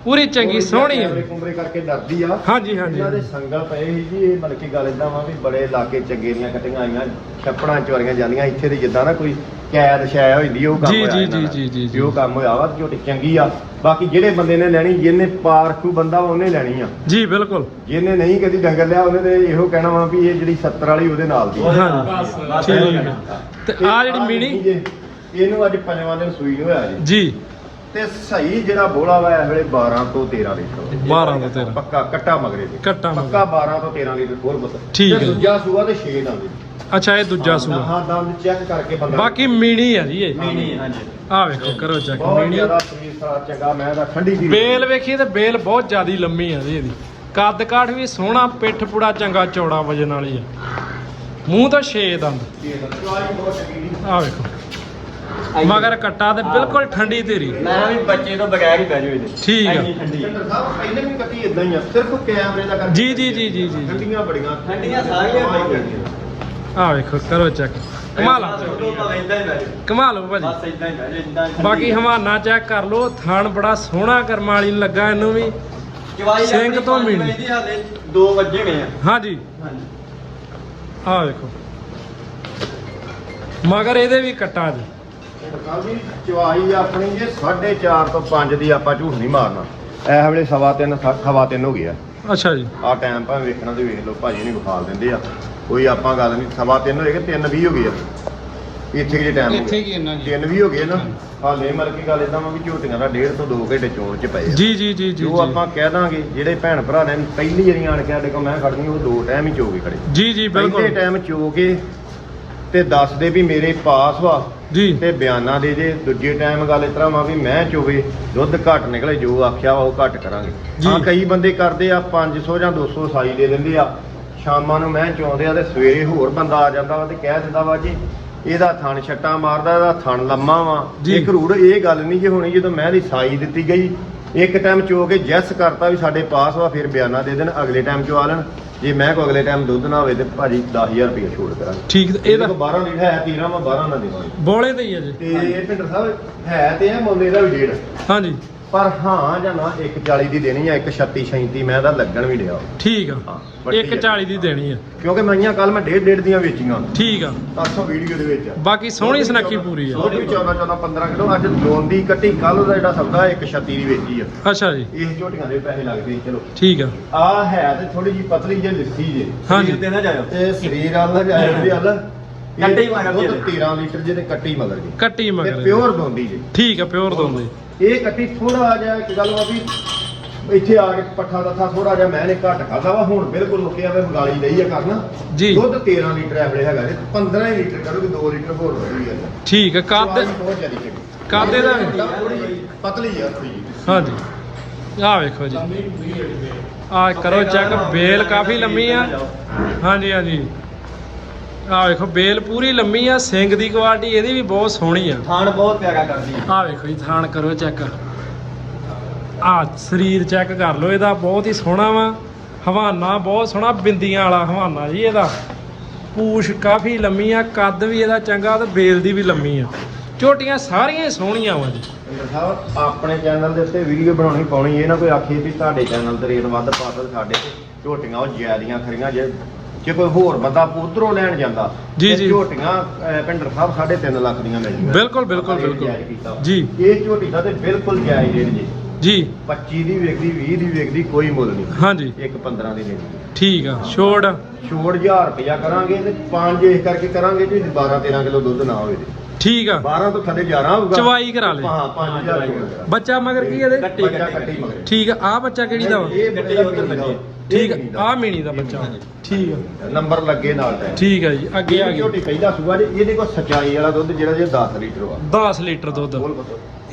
ਪੂਰੀ ਚੰਗੀ ਸੋਹਣੀ ਹੈ ਕੁਮਰੇ ਕਰਕੇ ਡਰਦੀ ਆ। ਹਾਂਜੀ ਹਾਂਜੀ। ਇਹਨਾਂ ਦੇ ਸੰਗਲ ਪਏ ਸੀ ਜੀ ਇਹ ਮਤਲਬ ਕਿ ਗੱਲ ਇਦਾਂ ਵਾ ਵੀ ਬੜੇ ਇਲਾਕੇ ਚੰਗੇ ਦੀਆਂ ਕੱਟੀਆਂ ਆਈਆਂ ਛੱਪੜਾਂ ਚੋਰੀਆਂ ਜਾਂਦੀਆਂ ਇੱਥੇ ਦੀ ਜਿੱਦਾਂ ਨਾ ਕੋਈ ਕੈਦ ਛਾਇਆ ਹੋਈ ਹੁੰਦੀ ਉਹ ਕੰਮ ਜੀ, ਹੋਇਆ ਜੀ, ਇਹਨਾਂ ਜੀ, ਨਾਲ। ਜੀ, ਜੀ, ਵੀ ਉਹ ਕੰਮ ਹੋਇਆ ਵਾ ਝੋਟੀ ਚੰਗੀ ਆ। ਬਾਕੀ ਜਿਹੜੇ ਬੰਦੇ ਨੇ ਲੈਣੀ ਜਿਹਨੇ ਪਾਰਖੂ ਬੰਦਾ ਵਾ ਉਹਨੇ ਲੈਣੀ ਆ। ਜੀ ਬਿਲਕੁਲ। ਜਿਹਨੇ ਨਹੀਂ ਕਦੀ ਡੰਗਰ ਲਿਆ ਉਹਨੇ ਤੇ ਇਹੋ ਕਹਿਣਾ ਵਾ ਵੀ ਇਹ ਜਿਹੜੀ 70 ਵਾਲੀ ਉਹਦੇ ਨਾਲ ਦੀ ਆ। ਹਾਂ ਠੀਕ ਹੈ। ਤੇ ਆ ਜਿਹੜੀ ਮੀਣੀ? ਜੇ ਇਹਨੂੰ ਅੱਜ ਪੰਜਵਾਂ ਦਿਨ ਸੂਈ ਨੂੰ ਹੋਇਆ ਜੀ। ਜੀ। ਤੇ ਸਹੀ ਜਿਹੜਾ ਬੋਲਾ ਵਾ ਇਸ ਵੇਲੇ 12 ਤੋਂ 13 ਲੀਟਰ 12 ਤੋਂ 13 ਪੱਕਾ ਕੱਟਾ ਮਗਰੇ ਦੇ ਕੱਟਾ ਮਗਰੇ। ਪੱਕਾ 12 ਤੋਂ 13 ਲੀਟਰ ਹੋਰ ਬਤ ਠੀਕ ਹੈ। ਦੂਜਾ ਸੂਆ ਤੇ 6 ਦੰਦ ਅੱਛਾ ਇਹ ਦੂਜਾ ਸੂਆ। ਹਾਂ ਦੰਦ ਚੈੱਕ ਕਰਕੇ ਬੰਦਾ ਬਾਕੀ ਮੀਣੀ ਆ ਜੀ ਇਹ। ਮੀਨੀ ਹਾਂਜੀ। ਆ ਵੇਖੋ ਕਰੋ ਚੈੱਕ ਬਹੁਤ ਮੀਣੀ। ਜ਼ਿਆਦਾ ਸਰੀਰ ਸਾਰਾ ਚੰਗਾ ਮੈਂ ਤਾਂ ਠੰਡੀ ਦੀ ਬੇਲ ਵੇਖੀਏ ਤੇ ਬੇਲ ਬਹੁਤ ਜ਼ਿਆਦੀ ਲੰਮੀ ਆ ਜੀ ਇਹਦੀ। ਕੱਦ ਕਾਠ ਵੀ ਸੋਹਣਾ ਪਿੱਠ ਪੂੜਾ ਚੰਗਾ ਚੌੜਾ ਵਜਨ ਵਾਲੀ ਆ। ਮੂੰਹ ਤਾਂ ਛੇ ਦੰਦ। ਚੁਆਈ ਬਹੁਤ ਚੰਗੀ ਦੀ ਆ ਵੇਖੋ। ਮਗਰ ਕੱਟਾ ਤੇ ਬਿਲਕੁਲ ਠੰਡੀ ਤੇਰੀ ਮੈਂ ਵੀ ਬੱਚੇ ਤੋਂ ਬਗੈਰ ਹੀ ਬਹਿ ਜਾਓ ਇਹਦੇ। ਠੀਕ ਆ। ਇੰਨੀ ਠੰਡੀ। ਸਿੰਦਰ ਸਾਹਿਬ ਪਹਿਲੇ ਵੀ ਕੱਟੀ ਇਦਾਂ ਹੀ ਆ ਸਿਰਫ ਕੈਮਰੇ ਦਾ ਕਰਕੇ ਜੀ, ਜੀ, ਜੀ, ਜੀ, ਜੀ। ਠੰਡੀਆਂ ਬੜੀਆਂ। ਠੰਡੀਆਂ ਸਾਰੀਆਂ ਆ ਵੇਖੋ ਕਰੋ ਚੈੱਕ ਕਮਾਲ ਆ। ਕਮਾਲ ਹੋ ਭਾਜੀ ਬਾਕੀ। ਹਵਾਨਾ ਚੈੱਕ ਕਰ ਲੋ ਥਣ ਬੜਾ ਸੋਹਣਾ ਕਰਮ ਵਾਲੀ ਨੂੰ ਲੱਗਾ ਇਹਨੂੰ ਵੀ। ਸਿੰਘ ਤੋਂ ਪੰਜ ਮੀਣੀ। ਵਜੇ ਦੀ ਹਾਲੇ 2 ਵਜੇ ਗਏ ਆ। ਹਾਂਜੀ। ਹਾਂਜੀ। ਆ ਵੇਖੋ। ਮਗਰ ਇਹਦੇ ਵੀ ਕੱਟਾ ਜੀ। ਕੱਲ ਦੀ ਚਵਾਈ ਆਪਣੀ ਜੇ 4.5 ਤੋਂ 5 ਦੀ ਆਪਾਂ ਝੂਠ ਨਹੀਂ ਮਾਰਨਾ। ਇਹ ਵੇਲੇ ਸਵਾ ਤਿੰਨ ਸੱਤ- ਸਵਾ ਤਿੰਨ ਹੋ ਗਿਆ ਅੱਛਾ ਜੀ। ਆ ਟਾਈਮ ਭਾਵੇਂ ਵੇਖਣਾ ਤੇ ਵੇਖ ਲਓ ਭਾਜੀ ਨਹੀਂ ਵਿਖਾਲ ਦਿੰਦੇ ਆ। ਕੋਈ ਆਪਾਂ ਗੱਲ ਨਹੀਂ ਸਵਾ ਤਿੰਨ ਹੋਏਗਾ ਤਿੰਨ ਵੀ ਹੋ ਗਏ ਆ। ਇੱਥੇ ਕਿ ਟਾਈਮ ਇੱਥੇ ਕੀ ਇੰਨਾ ਜੀ ਤਿੰਨ ਵੀ ਹੋ ਗਏ ਨਾ। ਹਾਲੇ ਮਰ ਕੇ ਗੱਲ ਇਦਾਂ ਵਾ ਵੀ ਝੋਟੀਆਂ ਦਾ ਡੇਢ ਤੋਂ 2 ਘੰਟੇ ਚੋਣ ਚ ਪਏ ਆ। ਜੀ ਜੀ ਜੀ ਜੀ ਜੋ ਆਪਾਂ ਕਹਿ ਦਾਂਗੇ ਜਿਹੜੇ ਭੈਣ ਭਰਾ ਨੇ ਪਹਿਲੀ ਵਾਰੀ ਆਣ ਕੇ ਸਾਡੇ ਕੋਲ ਮੈਂ ਖੜਨੀ ਉਹ ਦੋ ਟਾਈਮ ਹੀ ਚੋ ਕੇ ਖੜੇ। ਜੀ ਜੀ ਪਹਿਲੇ ਬਿਲਕੁਲ ਟਾਈਮ ਚੋ ਕੇ ਤੇ ਦੱਸਦੇ ਵੀ ਮੇਰੇ ਪਾਸ ਵਾ ਜੀ। ਤੇ ਬਿਆਨਾਂ ਦੇ ਜੇ। ਦੂਜੇ ਟਾਈਮ ਗੱਲ ਇਸ ਤਰ੍ਹਾਂ ਵਾ ਵੀ ਮੈਂ ਚੋਵੇ ਦੁੱਧ ਘੱਟ ਨਿਕਲੇ ਜੋ ਆਖਿਆ ਵਾ ਉਹ ਘੱਟ ਕਰਾਂਗੇ। ਜੀ। ਹਾਂ ਕਈ ਬੰਦੇ ਕਰਦੇ ਆ 500 ਜਾਂ 200 ਸਾਈ ਦੇ ਦਿੰਦੇ ਆ। ਸ਼ਾਮਾਂ ਨੂੰ ਮੈਂ ਚੋਂਦੇ ਆ ਤੇ ਸਵੇਰੇ ਹੋਰ ਬੰਦਾ ਆ ਜਾਂਦਾ ਵਾ ਤੇ ਕਹਿ ਦਿੰਦਾ ਵਾ ਜੀ ਇਹਦਾ ਥਣ ਛੱਟਾ ਮਾਰਦਾ ਇਹਦਾ ਥਣ ਲੰਮਾ ਵਾ। ਜੀ। ਇੱਕ ਰੂੜ ਇਹ ਗੱਲ ਨਹੀਂ ਜੇ ਹੋਣੀ ਜਦੋਂ ਮੈਂ ਦੀ ਸਾਈ ਦਿੱਤੀ ਗਈ ਇੱਕ ਟਾਈਮ ਚੋ ਕੇ ਜੈਸ ਕਰਤਾ ਵੀ ਸਾਡੇ ਪਾਸ ਵਾ ਫਿਰ ਬਿਆਨਾ ਦੇ ਦੇਣ ਅਗਲੇ ਟਾਈਮ ਚਵਾ ਲੈਣ। ਜੇ ਮੈਂ ਕੋ ਅਗਲੇ ਟਾਈਮ ਦੁੱਧ ਨਾ ਹੋਵੇ ਤੇ ਭਾਜੀ 10000 ਰੁਪਏ ਛੋੜ ਕਰਾਂਗੇ। ਠੀਕ ਇਹਦਾ 12 ਲੀਟਰ ਹੈ 13 ਮੈਂ 12 ਨਾ ਦੇਵਾਂਗੇ। ਬੋਲੇ ਤੇ ਹੀ ਆ ਜੀ। ਤੇ ਇਹ ਭਿੰਦਰ ਸਾਹਿਬ ਹੈ ਤੇ ਇਹ ਮੁੱਲ ਇਹਦਾ ਵੀ ਡੇਢ। ਹਾਂਜੀ। ਪਰ ਹਾਂ ਜਾਂ ਨਾ 140 ਦੀ ਦੇਣੀ ਆ 136 37 ਮੈਂ ਇਹਦਾ ਲੱਗਣ ਵੀ ਡਿਆ। ਠੀਕ ਆ। ਹਾਂ, ਵੱਡੀ 140 ਦੀ ਦੇਣੀ ਆ। ਕਿਉਂਕਿ ਮਈਆਂ ਕੱਲ ਮੈਂ ਡੇਢ ਡੇਢ ਦੀਆਂ ਵੇਚੀਆਂ। ਠੀਕ ਆ। 800 ਵੀਡੀਓ ਦੇ ਵਿੱਚ। ਬਾਕੀ ਸੋਹਣੀ ਸੁਨੱਖੀ ਪੂਰੀ ਆ। ਵੀ 14 14 15 ਕਿਲੋ। ਅੱਜ ਲੋਨ ਦੀ ਕੱਟੀ ਕੱਲ ਦਾ ਜਿਹੜਾ ਸੌਦਾ 136 ਦੀ ਵੇਚੀ ਆ। ਅੱਛਾ ਜੀ। ਇਹ ਝੋਟੀਆਂ ਦੇ ਪੈਸੇ ਲੱਗਦੇ ਚਲੋ। ਠੀਕ ਆ। ਆ ਹੈ ਤੇ ਥੋੜੀ ਜੀ ਪਤਲੀ ਜਿਹੀ ਲਿੱਸੀ ਜੇ। ਹਾਂਜੀ। ਤੇ ਨਾ ਜਾਇਓ। ਤੇ ਸਰੀਰ ਵਾਲਾ ਜਾਇਆ ਵੀ ਹਲ ਕੱਟੀ ਮਗਰ ਜੀ ਦੁੱਧ 13 ਲੀਟਰ ਜੇ ਤੇ ਕੱਟੀ ਮਗਰ ਜੀ। ਕੱਟੀ ਤੇ ਮਗਰ ਪਿਓਰ ਦੋਂਦੀ ਜੀ। ਠੀਕ ਆ ਪਿਓਰ ਦੋਂਦੇ। ਇਹ ਕੱਟੀ ਥੋੜਾ ਜਿਹਾ ਇੱਕ ਗੱਲ ਵਾ ਵੀ ਇੱਥੇ ਆ ਕੇ ਪੱਠਾ ਦੱਥਾ ਥੋੜਾ ਜਿਹਾ ਮੈਂ ਨੇ ਘੱਟ ਖਾਦਾ ਵਾ ਹੁਣ ਬਿਲਕੁਲ ਮੁੱਕਿਆ ਵੇ ਮਗਾਲੀ ਲਈ ਆ ਕਰਨਾ। ਜੀ। ਦੁੱਧ 13 ਲੀਟਰ ਐਵਰੇ ਹੈਗਾ ਤੇ 15 ਹੀ ਲੀਟਰ ਕਰੋਗੇ 2 ਲੀਟਰ ਹੋਰ ਵਧੀ ਆ। ਠੀਕ ਆ ਕੱਦ ਬਹੁਤ ਜ਼ਿਆਦਾ ਚੰਗੀ। ਕੱਦ ਇਹਦਾ ਥੋੜੀ ਜਿਹੀ ਪਤਲੀ ਆ ਥੋੜੀ ਹਾਂਜੀ। ਆਹ ਵੇਖੋ ਜੀ। ਆ ਕਰੋ ਚੈੱਕ ਬੇਲ ਕਾਫੀ ਲੰਮੀ ਆ। ਹਾਂਜੀ ਹਾਂਜੀ। ਆਹ ਵੇਖੋ ਬੇਲ ਪੂਰੀ ਲੰਮੀ ਆ ਸਿੰਘ ਦੀ ਕੁਆਲਿਟੀ ਇਹਦੀ ਵੀ ਬਹੁਤ ਸੋਹਣੀ ਆ। ਥਾਣ ਬਹੁਤ ਪਿਆਰਾ ਕਰਦੀ ਹੈ ਆਹ ਵੇਖੋ ਜੀ ਥਾਣ ਕਰੋ ਚੈੱਕ ਆ ਸਰੀਰ ਚੈੱਕ ਕਰ ਲਓ ਇਹਦਾ ਬਹੁਤ ਹੀ ਸੋਹਣਾ ਵਾ। ਹਵਾਨਾ ਬਹੁਤ ਸੋਹਣਾ ਬਿੰਦੀਆਂ ਵਾਲਾ ਹਵਾਨਾ ਜੀ ਇਹਦਾ। ਪੂਛ ਕਾਫੀ ਲੰਮੀ ਆ ਕੱਦ ਵੀ ਇਹਦਾ ਚੰਗਾ ਤੇ ਬੇਲ ਦੀ ਵੀ ਲੰਮੀ ਆ। ਝੋਟੀਆਂ ਸਾਰੀਆਂ ਸੋਹਣੀਆਂ ਵਾ ਜੀ। ਸਾਹਿਬ ਆਪਣੇ ਚੈਨਲ ਦੇ ਉੱਤੇ ਵੀਡੀਓ ਬਣਾਉਣੀ ਪਾਉਣੀ ਇਹ ਨਾ ਕੋਈ ਆਖੇ ਵੀ ਤੁਹਾਡੇ ਚੈਨਲ ਤੇ ਰੇਟ ਵੱਧ ਪਾ ਸਾਡੇ ਤੇ ਝੋਟੀਆਂ ਉਹ ਜ਼ਿਆਦੀਆਂ ਖਰੀਆਂ ਜੇ ਜੇ ਕੋਈ ਹੋਰ ਬੰਦਾ ਉਧਰੋਂ ਲੈਣ ਜਾਂਦਾ ਜੀ, ਤੇ ਜੀ। ਝੋਟੀਆਂ ਅਹ, ਪਿੰਡਰ ਸਾਹਿਬ 3.5 ਲੱਖ ਦੀਆਂ ਮਿਲਦੀਆਂ ਬਿਲਕੁਲ, ਬਿਲਕੁਲ, ਆਪਾਂ ਰੇਟ ਬਿਲਕੁਲ। ਜਾਇਜ਼ ਕੀਤਾ। ਜੀ। ਇਹ ਝੋਟੀ ਦਾ ਤੇ ਬਿਲਕੁਲ ਜਾਇਜ਼ ਰੇਟ ਜੀ ਜੀ 25 ਦੀ ਵੇਖਦੀ 20 ਦੀ ਵੇਖਦੀ ਕੋਈ ਮੁੱਲ ਨਹੀਂ ਹਾਂਜੀ ਇੱਕ 15 ਦੀ ਲੈਣੀ ਠੀਕ ਆ ਛੋੜ ਛੋੜ 1000 ਰੁਪਇਆ ਕਰਾਂਗੇ ਤੇ 5 ਇਸ ਕਰਕੇ ਕਰਾਂਗੇ ਜੀ 12 13 ਕਿਲੋ ਦੁੱਧ ਨਾ ਹੋਵੇ। ਠੀਕ ਆ 12 ਤੋਂ ਥੱਲੇ 11 ਹੋਊਗਾ ਚਵਾਈ ਕਰਾ ਲਈ। ਹਾਂ 5000 ਹੋਊਗਾ ਬੱਚਾ ਮਗਰ ਕੀ ਇਹਦੇ ਕੱਟੀ, ਕੱਟੀ, ਠੀਕ ਆ ਆ ਬੱਚਾ ਕਿਹੜੀ ਦਾ ਵਾ ਇਹ ਉੱਧਰ ਬੱਚੇ। ਠੀਕ ਆ। ਆ ਮੀਣੀ ਦਾ ਬੱਚਾ। ਠੀਕ ਆ। ਨੰਬਰ ਲੱਗੇ ਨਾਲ ਟਾਈਮ। ਠੀਕ ਆ ਜੀ ਅੱਗੇ ਆ ਇਹ ਗਈ ਝੋਟੀ ਪਹਿਲਾ ਸੂਆ ਜੀ ਇਹਦੇ ਕੋਲ ਸਚਾਈ ਵਾਲਾ ਦੁੱਧ ਜਿਹੜਾ ਜੇ 10 ਲੀਟਰ ਵਾ। 10 ਲੀਟਰ ਦੁੱਧ। ਬੋਲ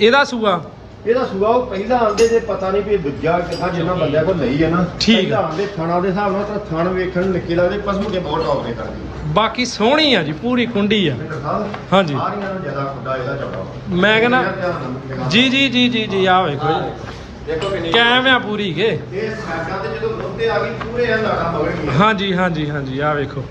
ਇਹਦਾ ਸੂਆ? ਇਹਦਾ ਸੂਆ ਉਹ ਪਹਿਲਾ ਆਂਦੇ ਜੇ ਪਤਾ ਨਹੀਂ ਵੀ ਦੂਜਾ ਕਿਥਾ ਜਿੰਨਾ ਬੰਦਿਆਂ ਕੋਲ ਲਈ ਹੈ ਨਾ। ਠੀਕ ਆ। ਪਹਿਲਾਂ ਆਂਦੇ ਥਣਾ ਦੇ ਹਿਸਾਬ ਨਾਲ ਤਾਂ ਥਣ ਵੇਖਣ ਨੂੰ ਨਿੱਕੇ ਲੱਗਦੇ ਪਸਮੂ ਕੇ ਬਹੁਤ ਟੌਪ ਦੇ ਕਰਦੀ ਬਾਕੀ ਸੋਹਣੀ ਆ ਜੀ ਪੂਰੀ ਕੁੰਡੀ ਆ। ਸਾਹਿਬ ਹਾਂਜੀ। ਸਾਰੀਆਂ ਨੂੰ ਜ਼ਿਆਦਾ ਖੁੱਡਾ ਇਹਦਾ ਚੌੜਾ ਵਾ। ਮੈਂ ਕਹਿੰਦਾ ਇਹਦਾ ਧਿਆਨ ਨਾਲ ਨਿਗਾਹ ਜੀ ਜੀ ਜੀ ਜੀ ਜੀ ਆ ਵੇਖੋ ਜੀ। ਦੇਖੋ ਕਿੰਨੀ ਕੈਮ ਆ ਪੂਰੀ ਕੇ। ਇਹ ਸਾਡਾ ਤੇ ਜਦੋਂ ਰੁੱਤੇ ਆ ਗਈ ਪੂਰੇ ਆ ਨਾੜਾ ਮਗਰ ਗਿਆ ਹਾਂਜੀ ਹਾਂਜੀ ਹਾਂਜੀ ਆ ਵੇਖੋ।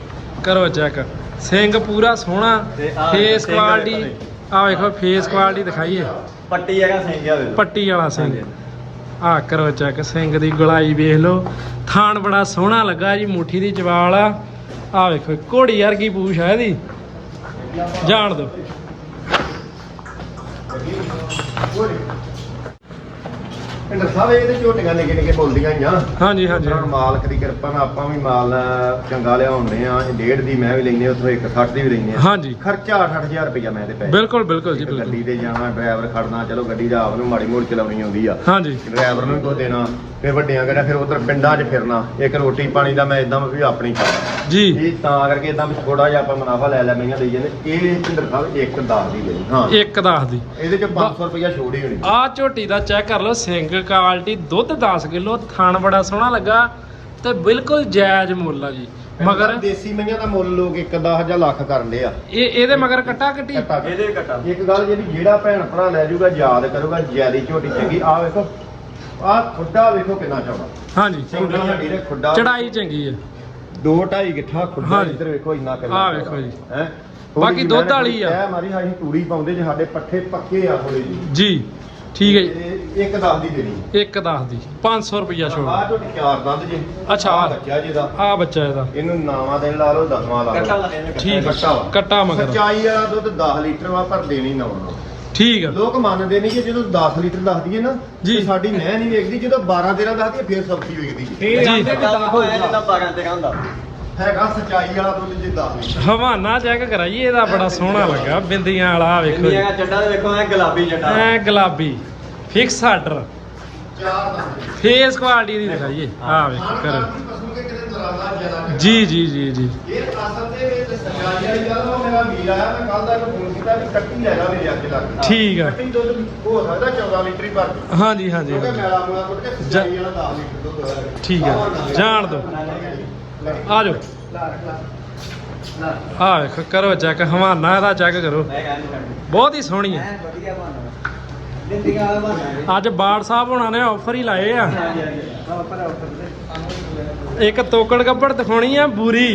ਕਰੋ ਚੈੱਕ। ਸਿੰਘ ਪੂਰਾ ਸੋਹਣਾ ਤੇ ਆਹ ਫੇਸ ਸਿੰਘ ਕੁਆਲਿਟੀ ਦੇਖੋ ਆ ਵੇਖੋ ਫੇਸ ਕੁਆਲਿਟੀ ਦਿਖਾਈਏ। ਪੱਟੀ ਹੈਗਾ ਸਿੰਘਿਆ ਵੇ ਪੱਟੀ ਵਾਲਾ ਸਿੰਘ। ਆ ਕਰੋ ਚੈੱਕ ਸਿੰਘ ਦੀ ਗੁਲਾਈ ਵੇਖ ਲਓ। ਥਾਣ ਬੜਾ ਸੋਹਣਾ ਲੱਗਾ ਜੀ ਮੁੱਠੀ ਦੀ ਜਵਾਲ ਆ। ਆ ਵੇਖੋ ਘੋੜੀ ਵਰਗੀ ਪੂਛ ਆ ਇਹਦੀ। ਜਾਣ ਦੋ ਪਿੰਡਰ ਸਾਹਿਬ ਇਹਦੇ ਝੋਟੀਆਂ ਨਿੱਕੇ ਨਿੱਕੇ ਬੋਲਦੀਆਂ ਹੀ ਆ ਹਾਂਜੀ। ਹਾਂਜੀ ਹੁਣ ਮਾਲਕ ਦੀ ਕਿਰਪਾ ਨਾਲ ਆਪਾਂ ਵੀ ਮਾਲ ਚੰਗਾ ਲਿਆਉਂਦੇ ਆ ਡੇਢ ਦੀ ਮੈਂ ਵੀ ਲੈਨੇ ਉੱਥੋਂ 160 ਦੀ ਵੀ ਲੈਨੇ ਆ ਹਾਂਜੀ। ਖਰਚਾ 8-8000 ਰੁਪਇਆ ਮੈਂ ਤੇ ਪੈ ਬਿਲਕੁਲ ਬਿਲਕੁਲ ਜੀ ਬਿਲਕੁਲ। ਗੱਡੀ ਤੇ ਜਾਣਾ ਡਰਾਈਵਰ ਖੜਨਾ ਚਲੋ ਗੱਡੀ ਦਾ ਆਪ ਨੂੰ ਮਾੜੀ ਮੋੜ ਚਲਾਉਣੀ ਆਉਂਦੀ ਆ। ਹਾਂਜੀ। ਡਰਾਈਵਰ ਨੂੰ ਕੋ ਦੇਣਾ। ਫਿਰ ਵੱਡੀਆਂ ਗੱਡੀਆਂ ਫਿਰ ਉਧਰ ਪਿੰਡਾਂ 'ਚ ਫਿਰਨਾ। ਇੱਕ ਰੋਟੀ ਪਾਣੀ ਦਾ ਮੈਂ ਇਦਾਂ ਵੀ ਆਪਣੀ ਖਾਣਾ ਜੀ। ਇਹ ਤਾਂ ਕਰਕੇ ਇਦਾਂ ਵੀ ਥੋੜਾ ਜਿਹਾ ਆਪਾਂ ਮੁਨਾਫਾ ਲੈ ਲੈ ਮਈਆਂ ਦੇਈ ਜਾਂਦੇ ਇਹ ਪਿੰਡਰ ਸਾਹਿਬ ਇੱਕ 10 ਦੀ ਲਈ ਹਾਂ। ਇੱਕ ਦੱਸ ਦੀ। ਇਹਦੇ 'ਚ 500 ਰੁਪਇਆ ਛੋੜ ਹੀ ਹੋਣੀ। ਆ ਝੋਟੀ ਦਾ ਚੈੱਕ ਕਰ ਲਓ ਸਿੰਘ ਕੁਆਲਿਟੀ ਦੁੱਧ 10 ਕਿਲੋ ਥਣ ਬੜਾ ਸੋਹਣਾ ਲੱਗਾ ਤੇ ਬਿਲਕੁਲ ਜਾਇਜ਼ ਮੁੱਲ ਆ ਜੀ। ਮਗਰ ਦੇਸੀ ਮਈਆਂ ਦਾ ਮੁੱਲ ਲੋਕ 1-10 ਜਾਂ ਲੱਖ ਕਰਨ ਦੇ ਆ। ਇਹ ਇਹਦੇ ਮਗਰ ਕੱਟਾ ਕੱਟੀ? ਇਹਦੇ ਘਟਾ ਇੱਕ ਗੱਲ ਜਿਹੜੀ ਜਿਹੜਾ ਭੈਣ ਭਰਾ ਲੈ ਜਾਊਗਾ ਯਾਦ ਕਰੂਗਾ ਜਿਆਦੀ ਝੋਟੀ ਚੰਗੀ। ਆ ਵੇਖੋ ਆ ਖੁੱਡਾ ਵੇਖੋ ਕਿੰਨਾ ਚੌੜਾ। ਹਾਂਜੀ। ਦੇ ਖੁੱਡਾ ਚੜਾਈ ਚੰਗੀ ਹੈ ਦੋ ਢਾਈ ਗਿੱਠਾ ਖੁੱਡਾ ਹਾਂਜੀ। ਇੱਧਰ ਵੇਖੋ ਇੰਨਾ ਕਿੰਨਾ ਆਹ ਵੇਖੋ ਜੀ। ਹੈ? ਬਾਕੀ ਦੁੱਧ ਵਾਲੀ ਆ। ਇਹ ਮਾਰੀ ਅਸੀਂ ਤੂੜੀ ਪਾਉਂਦੇ ਜੇ ਸਾਡੇ ਪੱਠੇ ਪੱਕੇ ਆ ਥੋੜੇ ਜੀ ਜੀ ਠੀਕ ਹੈ ਜੀ। ਇੱਕ ਦਸ ਦੀ ਦੇਣੀ ਇੱਕ ਦੱਸ ਦੀ 500 ਰੁਪਿਆ ਛੋੜ। ਆ ਝੋਟੀ ਚਾਰ ਦੰਦ ਜੇ। ਅੱਛਾ, ਆਹ ਆਹ। ਬੱਚਾ ਜਿਹਦਾ। ਆ ਬੱਚਾ ਇਹਦਾ। ਇਹਨੂੰ ਨਾਵਾਂ ਦੇਣ ਲਾ ਲਓ ਦਸਵਾਂ ਲਾ ਕੱਟਾ ਲਓ ਠੀਕ ਕੱਟਾ ਵਾ। ਕੱਟਾ ਮਗਰ। ਸੱਚਾਈ ਵਾਲਾ ਦੁੱਧ 10 ਲੀਟਰ ਵਾ ਪਰ ਦੇਣੀ ਨਾ ਠੀਕ ਆ। ਲੋਕ ਮੰਨਦੇ ਨਹੀਂ ਕਿ ਜਦੋਂ 10 ਲੀਟਰ ਦੱਸਦੀ ਹੈ ਨਾ ਜੀ। ਤੇ ਸਾਡੀ ਮੈਂ ਨਹੀਂ ਵੇਖਦੀ ਜਦੋਂ 12 13 ਦੱਸਦੀ ਹੈ ਫਿਰ ਸਬਜ਼ੀ ਵੇਖਦੀ। ਹੈ ਜੀ। ਆਂਦੇ ਕਿ ਦਸ ਹੋਇਆ ਜਿੱਦਾਂ 12 ਤੇ ਹੁੰਦਾ। ਹੈਗਾ ਸਚਾਈ ਵਾਲਾ ਦੁੱਧ ਜੇ 10 ਲੀਟਰ ਹਵਾਨਾ ਚੈੱਕ ਕਰਾਈਏ ਇਹਦਾ ਬੜਾ ਸੋਹਣਾ ਲੱਗਾ। ਬਿੰਦੀਆਂ ਵਾਲਾ ਆਹ ਵੇਖੋ ਜੀ। ਇੰਨੀਆਂ ਚੱਡਾ ਦੇ ਵੇਖੋ ਐ ਗੁਲਾਬੀ ਚੱਡਾ। ਐ ਗੁਲਾਬੀ। ਫਿਕਸ ਆਰਡਰ ਚਾਰ ਫੇਸ ਕੁਆਲਿਟੀ ਦੀ ਦਿਖਾਈਏ। ਆ ਵੇਖੋ ਕਰੋ। ਜੀ ਜੀ ਜੀ ਜੀ। ਇਹ ਅਸਲ ਦੇ ਵਿੱਚ ਸਚਾਈ ਵਾਲੀ ਗੱਲ ਵਾ ਮੇਰਾ ਵੀਰ ਆਇਆ ਮੈਂ ਕੱਲ ਦਾ ਇੱਕ ਫੋਨ ਕੀਤਾ ਵੀ ਕੱਟੀ ਲੈ ਜਾ ਮੇਰੇ ਅੱਗੇ ਲੱਗ ਠੀਕ ਆ। ਕੱਟੀ ਦੁੱਧ ਹੋ ਸਕਦਾ 14 ਲੀਟਰ ਹੀ ਭਰ ਦੇ ਹਾਂਜੀ ਹਾਂਜੀ ਕਿਉਂਕਿ ਹਾਂਜੀ। ਮੈਲਾ ਮੂਲਾ ਕੁੱਟ ਕੇ ਸਚਾਈ ਵਾਲਾ 10 ਲੀਟਰ ਦੁੱਧ ਹੋਇਆ ਠੀਕ ਆ। ਜਾਣ ਦੋ। ਆ ਜਾਓ। ਆ ਵੇਖੋ ਕਰੋ ਚੈੱਕ ਹਵਾਨਾ ਇਹਦਾ ਚੈੱਕ ਕਰੋ। ਮੈਂ ਬਹੁਤ ਹੀ ਸੋਹਣੀ ਹੈ ਵਧੀਆ ਵਾਲਾ ਬਣਨਾ ਅੱਜ ਬਾੜ ਸਾਹਿਬ ਹੋਣਾ ਨੇ ਆਫਰ ਹੀ ਲਾਏ ਆ। ਉੱਪਰ ਇੱਕ ਤੋਕੜ ਗੱਬੜ ਦਿਖਾਉਣੀ ਆ ਬੂਰੀ।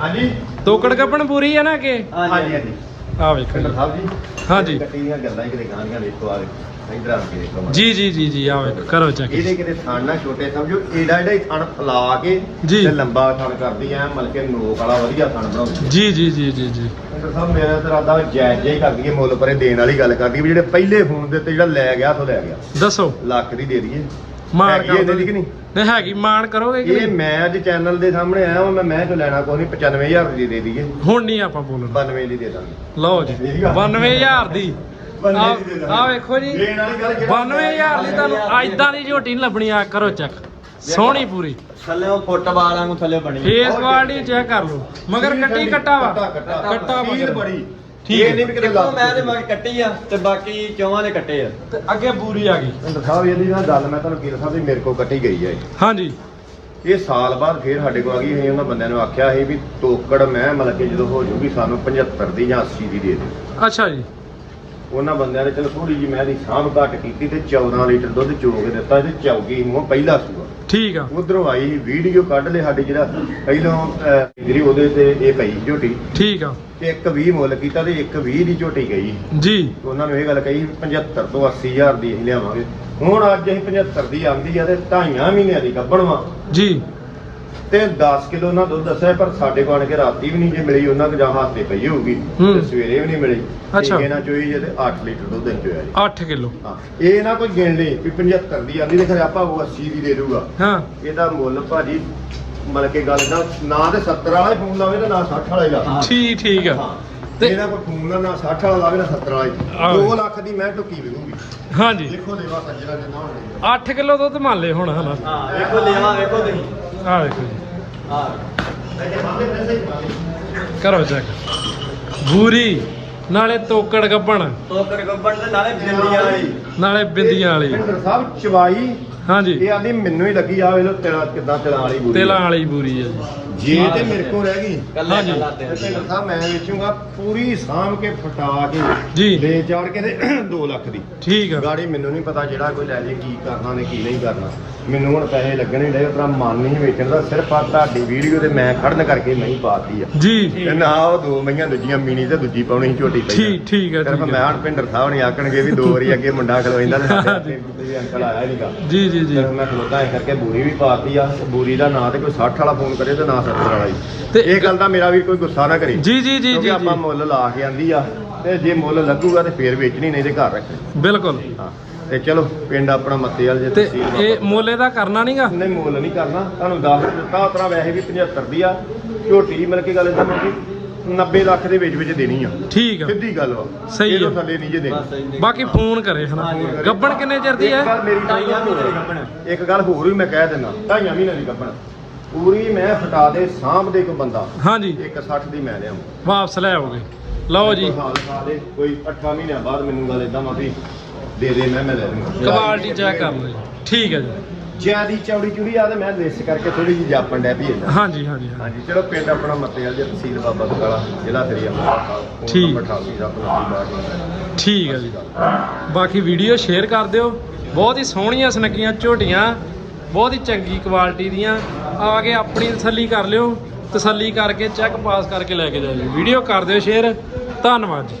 ਹਾਂਜੀ। ਤੋਕੜ ਗੱਬਣ ਬੂਰੀ ਆ ਨਾ ਕਿ ਹਾਂਜੀ ਹਾਂਜੀ। ਆ ਵੇਖੋ ਜੀ। ਸਾਹਿਬ ਜੀ ਹਾਂਜੀ। ਕੱਟੀ ਦੀਆਂ ਗੱਲਾਂ ਹੀ ਕਿਤੇ ਗਾਣੀਆਂ ਦੇਖੋ ਆ ਦੇਖੋ ਇਧਰ ਆ ਕੇ ਦੇਖੋ। ਜੀ ਜੀ ਜੀ ਜੀ ਆ ਵੇਖੋ ਕਰੋ ਚੈੱਕ। ਇਹਦੇ ਕਿਤੇ ਥਣ ਨਾ ਛੋਟੇ ਸਮਝੋ ਏਡਾ ਏਡਾ ਹੀ ਥਣ ਫਲਾ ਕੇ ਜੀ। ਤੇ ਲੰਬਾ ਥਣ ਕਰਦੀ ਐ ਮਤਲਬ ਕਿ ਨੋਕ ਵਾਲਾ ਵਧੀਆ ਥਣ ਬਣਾਉਂਦੀ ਜੀ ਜੀ ਜੀ ਜੀ ਜੀ। ਡਾਕਟਰ ਸਾਹਿਬ ਮੇਰਾ ਤਾਂ ਇਰਾਦਾ ਜਾਇਜ਼ ਹੀ ਕਰਦੀ ਹੈ ਮੁੱਲ ਪਰੇ ਦੇਣ ਵਾਲੀ ਗੱਲ ਕਰਦੀ ਵੀ ਜਿਹੜੇ ਪਹਿਲੇ ਫੋਨ ਦੇ ਉੱਤੇ ਜਿਹੜਾ ਲੈ ਗਿਆ ਤੋਂ ਲੈ ਗਿਆ। ਦੱਸੋ। ਲੱਖ ਦੀ ਦੇ ਦਈਏ। ਮਾਣ ਹੈਗੀ ਕਰ ਇਹਦੇ ਦੀ ਕਿ ਨਹੀਂ? ਨਹੀਂ ਹੈਗੀ ਮਾਣ ਕਰੋਗੇ ਕਿ ਇਹ ਨਹੀਂ? ਮੈਂ ਅੱਜ ਚੈਨਲ ਦੇ ਸਾਹਮਣੇ ਆਇਆ ਹਾਂ ਮੈਂ ਮੈਂ ਤੋਂ ਲੈਣਾ ਕੋਈ ਨਹੀਂ 95000 ਦੀ ਦੇ ਦਈਏ। ਹੁਣ ਨਹੀਂ ਆਪਾਂ ਬੋਲਣਾ। 92 ਦੀ ਦੇ ਦਾਂਗੇ। ਲਓ ਜੀ ਠੀਕ ਆ। 92000 ਦੀ। 92 ਦੀ ਦੇ ਦਾਂਗੇ। ਆ ਵੇਖੋ ਜੀ ਦੇਣ ਵਾਲੀ ਗੱਲ ਜਿਹੜਾ 92000 ਦੀ ਤੁਹਾਨੂੰ ਐਦਾਂ ਦੀ ਝੋਟੀ ਨਹੀਂ ਲੱਭਣੀ ਆ ਕਰੋ ਚੈੱਕ ਸੋਹਣੀ ਪੂਰੀ। ਥੱਲੇ ਉਹ ਫੁੱਟਬਾਲ ਵਾਂਗੂ ਥੱਲੇ ਬਣੀ। ਫੇਸ ਕੁਆਲਿਟੀ ਚੈੱਕ ਕਰ ਲਓ। ਮਗਰ ਕੱਟੀ ਕੱਟਾ ਵਾ। ਕੱਟਾ ਮਗਰ। ਬੜੀ। ਠੀਕ ਇਹ। ਨਹੀਂ ਵੀ ਕਿਤੇ ਦੇਖੋ ਮੈਂ ਤੇ ਮਗਰ ਕੱਟੀ ਆ ਤੇ ਬਾਕੀ ਚੌਹਾਂ ਦੇ ਕੱਟੇ ਆ। ਤੇ ਅੱਗੇ ਬੂਰੀ ਆ ਗਈ। ਡਾਕਟਰ ਸਾਹਿਬ ਇਹਦੀ ਨਾ ਗੱਲ ਮੈਂ ਤੁਹਾਨੂੰ ਕੀ ਦੱਸਾਂ ਵੀ ਮੇਰੇ ਕੋਲ ਕੱਟੀ ਗਈ ਹੈ। ਹਾਂਜੀ। ਇਹ ਸਾਲ ਬਾਅਦ ਫੇਰ ਸਾਡੇ ਕੋਲ ਆ ਗਈ ਅਸੀਂ ਉਹਨਾਂ ਬੰਦਿਆਂ ਨੂੰ ਆਖਿਆ ਸੀ ਵੀ ਤੋਕੜ ਮੈਂ ਮਤਲਬ ਕਿ ਜਦੋਂ ਹੋ ਜੂਗੀ ਸਾਨੂੰ 75 ਦੀ ਜਾਂ 80 ਦੀ ਦੇ ਦਿਓ। ਅੱਛਾ ਜੀ। ਉਹਨਾਂ ਬੰਦਿਆਂ ਨੇ ਚਲੋ ਥੋੜੀ ਜੀ ਮੈਂ ਦੀ ਸਾਂਭ ਘੱਟ ਕੀਤੀ ਤੇ 14 ਲੀਟਰ ਦੁੱਧ ਚੋ ਕੇ ਦਿੱਤਾ ਤੇ ਚੌਗੀ ਮੂੰਹ ਪਹਿਲਾ ਸੂਆ। ਠੀਕ ਆ। ਉਧਰੋਂ ਆਈ ਵੀਡੀਓ ਕੱਢ ਲਈ ਸਾਡੀ ਜਿਹੜਾ ਪਹਿਲੋਂ ਅਹ, ਜਿਹੜੀ ਉਹਦੇ ਤੇ ਇਹ ਪਈ ਝੋਟੀ। ਠੀਕ ਆ। ਤੇ ਇੱਕ 20 ਮੁੱਲ ਕੀਤਾ ਤੇ ਇੱਕ 20 ਦੀ ਝੋਟੀ ਗਈ ਜੀ। ਉਹਨਾਂ ਨੂੰ ਇਹ ਗੱਲ ਕਹੀ ਵੀ 75 ਤੋਂ 80000 ਦੀ ਅਸੀਂ ਲਿਆਵਾਂਗੇ। ਹੁਣ ਅੱਜ ਅਸੀਂ 75 ਦੀ ਆਂਦੀ ਆ ਤੇ ਢਾਈਆਂ ਮਹੀਨਿਆਂ ਦੀ ਗੱਭਣ ਵਾ ਜੀ। ਤੇ 10 ਕਿਲੋ ਉਹਨਾਂ ਦੁੱਧ ਦੱਸਿਆ ਪਰ ਸਾਡੇ ਕੋਲ ਆਣ ਕੇ ਰਾਤੀ ਵੀ ਨਹੀਂ ਜੇ ਮਿਲੀ ਉਹਨਾਂ ਕੋ ਜਾਂ ਹੱਥ ਤੇ ਪਈ ਹੋਊਗੀ ਹੂੰ। ਤੇ ਸਵੇਰੇ ਵੀ ਨਹੀਂ ਮਿਲੀ। ਅੱਛਾ। ਇਹ ਨਾ ਚੋਈ ਜੇ ਤੇ 8 ਲੀਟਰ ਦੁੱਧ ਦਿਨ ਚੋਇਆ ਜੀ। 8 ਕਿਲੋ। ਹਾਂ ਇਹ ਨਾ ਕੋਈ ਗਿਣ ਲਈ ਵੀ 75 ਦੀ ਆਂਦੀ ਤੇ ਖਰੇ ਆਪਾਂ ਉਹ 80 ਦੀ ਦੇ ਦੂਗਾ। ਹਾਂ। ਇਹਦਾ ਮੁੱਲ ਭਾਜੀ ਮਤਲਬ ਕਿ ਗੱਲ ਨਾ ਨਾ ਤੇ 70 ਵਾਲਾ ਹੀ ਫੋਨ ਲਾਵੇ ਤੇ ਨਾ 60 ਵਾਲਾ ਹੀ ਲਾਵੇ ਹਾਂ। ਠੀਕ ਠੀਕ ਆ। ਹਾਂ ਤੇ- ਇਹਦਾ ਕੋਈ ਫੋਨ ਨਾ ਨਾ 60 ਵਾਲਾ ਲਾਵੇ ਨਾ 70 ਵਾਲਾ ਆਹੋ। ਹੀ। 2 ਲੱਖ ਦੀ ਮੈਂ ਟੁੱਕੀ ਵਿਕੂਗੀ ਹਾਂਜੀ ਦੇਖੋ ਦੇਵਾ ਸੱਜਣਾ ਜਿੰਨਾ ਹੋਣੇ। 8 ਕਿਲੋ ਦੁੱਧ ਮੰਨ ਲਏ ਹੁਣ ਹਨਾ। ਹਾਂ ਵੇਖੋ ਲਿਆ ਵੇਖੋ ਤੁਸੀਂ ਆ ਜੀ। ਕਰੋ ਚੈੱਕ ਬੂਰੀ ਨਾਲੇ ਤੋਕੜ ਗੱਬਣ। ਤੋਕਰ ਗੱਬੜ ਦੇ ਨਾਲੇ ਬਿੰਦੀਆਂ ਵਾਲੀ। ਨਾਲੇ ਬਿੰਦੀਆਂ ਵਾਲੀ। ਸਾਹਿਬ ਚਵਾਈ ਹਾਂਜੀ। ਇਹ ਆਂਦੀ ਮੈਨੂੰ ਹੀ ਲੱਗੀ ਆ ਵੇਲੋ ਤੇਰਾ ਕਿਦਾਂ ਤੇਲਾਂ ਵਾਲੀ ਬੁਰੀ ਤੇਲਾਂ ਵਾਲੀ ਬੂਰੀ ਆ ਜੀ। ਜੇ ਤੇ ਮੇਰੇ ਕੋਲ ਰਹਿ ਗਈ ਕੱਲੇ ਹਾਂਜੀ। ਕੱਲਾ ਤੇ ਭਿੰਦਰ ਸਾਹਿਬ ਮੈਂ ਵੇਚੂਗਾ ਪੂਰੀ ਸਾਂਭ ਕੇ ਫਟਾ ਕੇ ਜੀ। ਲੈ ਚਾੜ ਕੇ ਤੇ 2 ਲੱਖ ਦੀ। ਠੀਕ ਆ। ਗਾੜੀ ਮੈਨੂੰ ਨਹੀਂ ਪਤਾ ਜਿਹੜਾ ਕੋਈ ਲੈ ਜੇ ਕੀ ਕਰਨਾ ਨੇ ਕੀ ਨਹੀਂ ਕਰਨਾ। ਮੈਨੂੰ ਹੁਣ ਪੈਸੇ ਲੱਗਣੇ ਡੇ ਤੇਰਾ ਮਨ ਨਹੀਂ ਵੇਚਣ ਦਾ ਸਿਰਫ ਆ ਤੁਹਾਡੀ ਵੀਡੀਓ ਤੇ ਮੈਂ ਖੜਨ ਕਰਕੇ ਨਹੀਂ ਪਾਤੀ ਆ। ਜੀ। ਤੇ ਨਾ ਉਹ ਦੋ ਮਈਆਂ ਦੂਜੀਆਂ ਮੀਣੀ ਤੇ ਦੂਜੀ ਪਾਉਣੀ ਸੀ ਝੋਟੀ ਪਈ ਠੀਕ ਠੀਕ ਆ ਸਿਰਫ ਮੈਂ ਹਣ ਭਿੰਦਰ ਸਾਹਿਬ ਨਹੀਂ ਆਕਣਗੇ ਵੀ ਦੋ ਵਾਰੀ ਅੱਗੇ ਮੁੰਡਾ ਖਲੋਇੰਦਾ ਤੇ ਸਾਡੇ ਤੇ ਅੰਕਲ ਆਇਆ ਨਹੀਂਗਾ ਜੀ ਜੀ ਜੀ ਮੈਂ ਖਲੋਤਾ ਐ ਕਰਕੇ ਬੂਰੀ ਵੀ ਪਾਤੀ ਆ ਬੂਰੀ ਦਾ ਨਾਂ ਤੇ ਕੋਈ 60 ਵਾਲਾ ਫੋਨ ਕਰੇ ਤੇ ਨਾ 70 ਵਾਲਾ ਹੀ। ਤੇ ਇਹ ਗੱਲ ਦਾ ਮੇਰਾ ਵੀ ਕੋਈ ਗੁੱਸਾ ਨਾ ਕਰੇ ਜੀ ਜੀ ਜੀ ਜੀ ਆਪਾਂ ਜੀ। ਮੁੱਲ ਲਾ ਕੇ ਆਂਦੀ ਆ ਤੇ ਜੇ ਮੁੱਲ ਲੱਗੂਗਾ ਤੇ ਫੇਰ ਵੇਚਣੀ ਨਹੀਂ ਤੇ ਘਰ ਰੱਖਣੀ। ਬਿਲਕੁਲ। ਹਾਂ ਤੇ ਚਲੋ ਪਿੰਡ ਆਪਣਾ ਮੱਤੇ ਵਾਲ ਜੇ ਤੇ ਇਹ ਮੋਲੇ ਦਾ ਕਰਨਾ ਨਹੀਂਗਾ ਨਹੀਂ ਮੁੱਲ ਨਹੀਂ ਕਰਨਾ ਤੁਹਾਨੂੰ ਦੱਸ ਦਿੱਤਾ ਉਤਰਾ ਵੈਸੇ ਵੀ 75 ਦੀ ਆ ਝੋਟੀ ਮਿਲ ਕੇ ਗੱਲ ਇਦਾਂ ਕਿ 90 ਲੱਖ ਦੇ ਵਿੱਚ ਵਿੱਚ ਦੇਣੀ ਆ। ਠੀਕ ਆ। ਸਿੱਧੀ ਗੱਲ ਵਾ। ਸਹੀ ਇਹਦੋਂ ਆ। ਥੱਲੇ ਨਹੀਂ ਜੇ ਦੇਣੀ। ਬਾਕੀ ਫੋਨ ਕਰੇ ਹਨਾ। ਗੱਬਣ ਕਿੰਨੇ ਚਿਰ ਦੀ ਇੱਕ ਹੈ ਗੱਲ ਮੇਰੀ ਢਾਈਆਂ ਮਹੀਨੇ ਦੀ ਗੱਭਣ। ਇੱਕ ਗੱਲ ਹੋਰ ਵੀ ਮੈਂ ਕਹਿ ਦਿੰਦਾ। ਢਾਈਆਂ ਮਹੀਨੇ ਦੀ ਗੱਭਣ ਪੂਰੀ ਮੈਂ ਫਟਾ ਦੇ ਸਾਂਭਦੇ ਕੋ ਬੰਦਾ। ਹਾਂਜੀ। 160 ਦੀ ਮੈਂ ਲਿਆਉਂ ਵਾਪਸ ਲੈ ਆਓਗੇ। ਲਓ ਜੀ। ਹਾਲ ਖਾ ਦੇ। ਕੋਈ 8 ਮਹੀਨਿਆਂ ਬਾਅਦ ਮੈਨੂੰ ਗੱਲ ਇਦਾਂ ਮਾ ਵੀ ਦੇ ਦੇ ਮੈਂ ਮੈਂ ਲੈ ਲੂੰਗਾ ਕੁਆਲਿਟੀ ਚੈੱਕ ਕਰ ਲਓ ਜੀ ਠੀਕ ਹੈ ਜੀ। ਜਿਆਦੀ ਚੌੜੀ ਚੁੜੀ ਆ ਤੇ ਮੈਂ ਲਿਸ ਕਰਕੇ ਥੋੜੀ ਜਿਹੀ ਜਾਪਣ ਡੈ ਪਈ ਏਦਾਂ। ਹਾਂਜੀ ਹਾਂਜੀ ਹਾਂਜੀ। ਹਾਂਜੀ ਚਲੋ ਪਿੰਡ ਆਪਣਾ ਮੱਤੇਵਾਲ ਜੀ ਤਹਿਸੀਲ ਬਾਬਾ ਬਕਾਲਾ ਜ਼ਿਲ੍ਹਾ ਸ੍ਰੀ ਅੰਮ੍ਰਿਤਸਰ ਠੀਕ। ਨੰਬਰ 88 ਦਾ ਪਲਾਟੀ ਠੀਕ ਹੈ ਜੀ। ਬਾਕੀ ਵੀਡੀਓ ਸ਼ੇਅਰ ਕਰ ਦਿਓ। ਬਹੁਤ ਹੀ ਸੋਹਣੀਆਂ ਸੁਨੱਖੀਆਂ ਝੋਟੀਆਂ ਬਹੁਤ ਹੀ ਚੰਗੀ ਕੁਆਲਿਟੀ ਦੀਆਂ। ਆ ਕੇ ਆਪਣੀ ਤਸੱਲੀ ਕਰ ਲਿਓ। ਤਸੱਲੀ ਕਰਕੇ ਚੈੱਕ ਪਾਸ ਕਰਕੇ ਲੈ ਕੇ ਜਾਇਓ। ਵੀਡੀਓ ਕਰ ਦਿਓ ਸ਼ੇਅਰ। ਧੰਨਵਾਦ ਜੀ।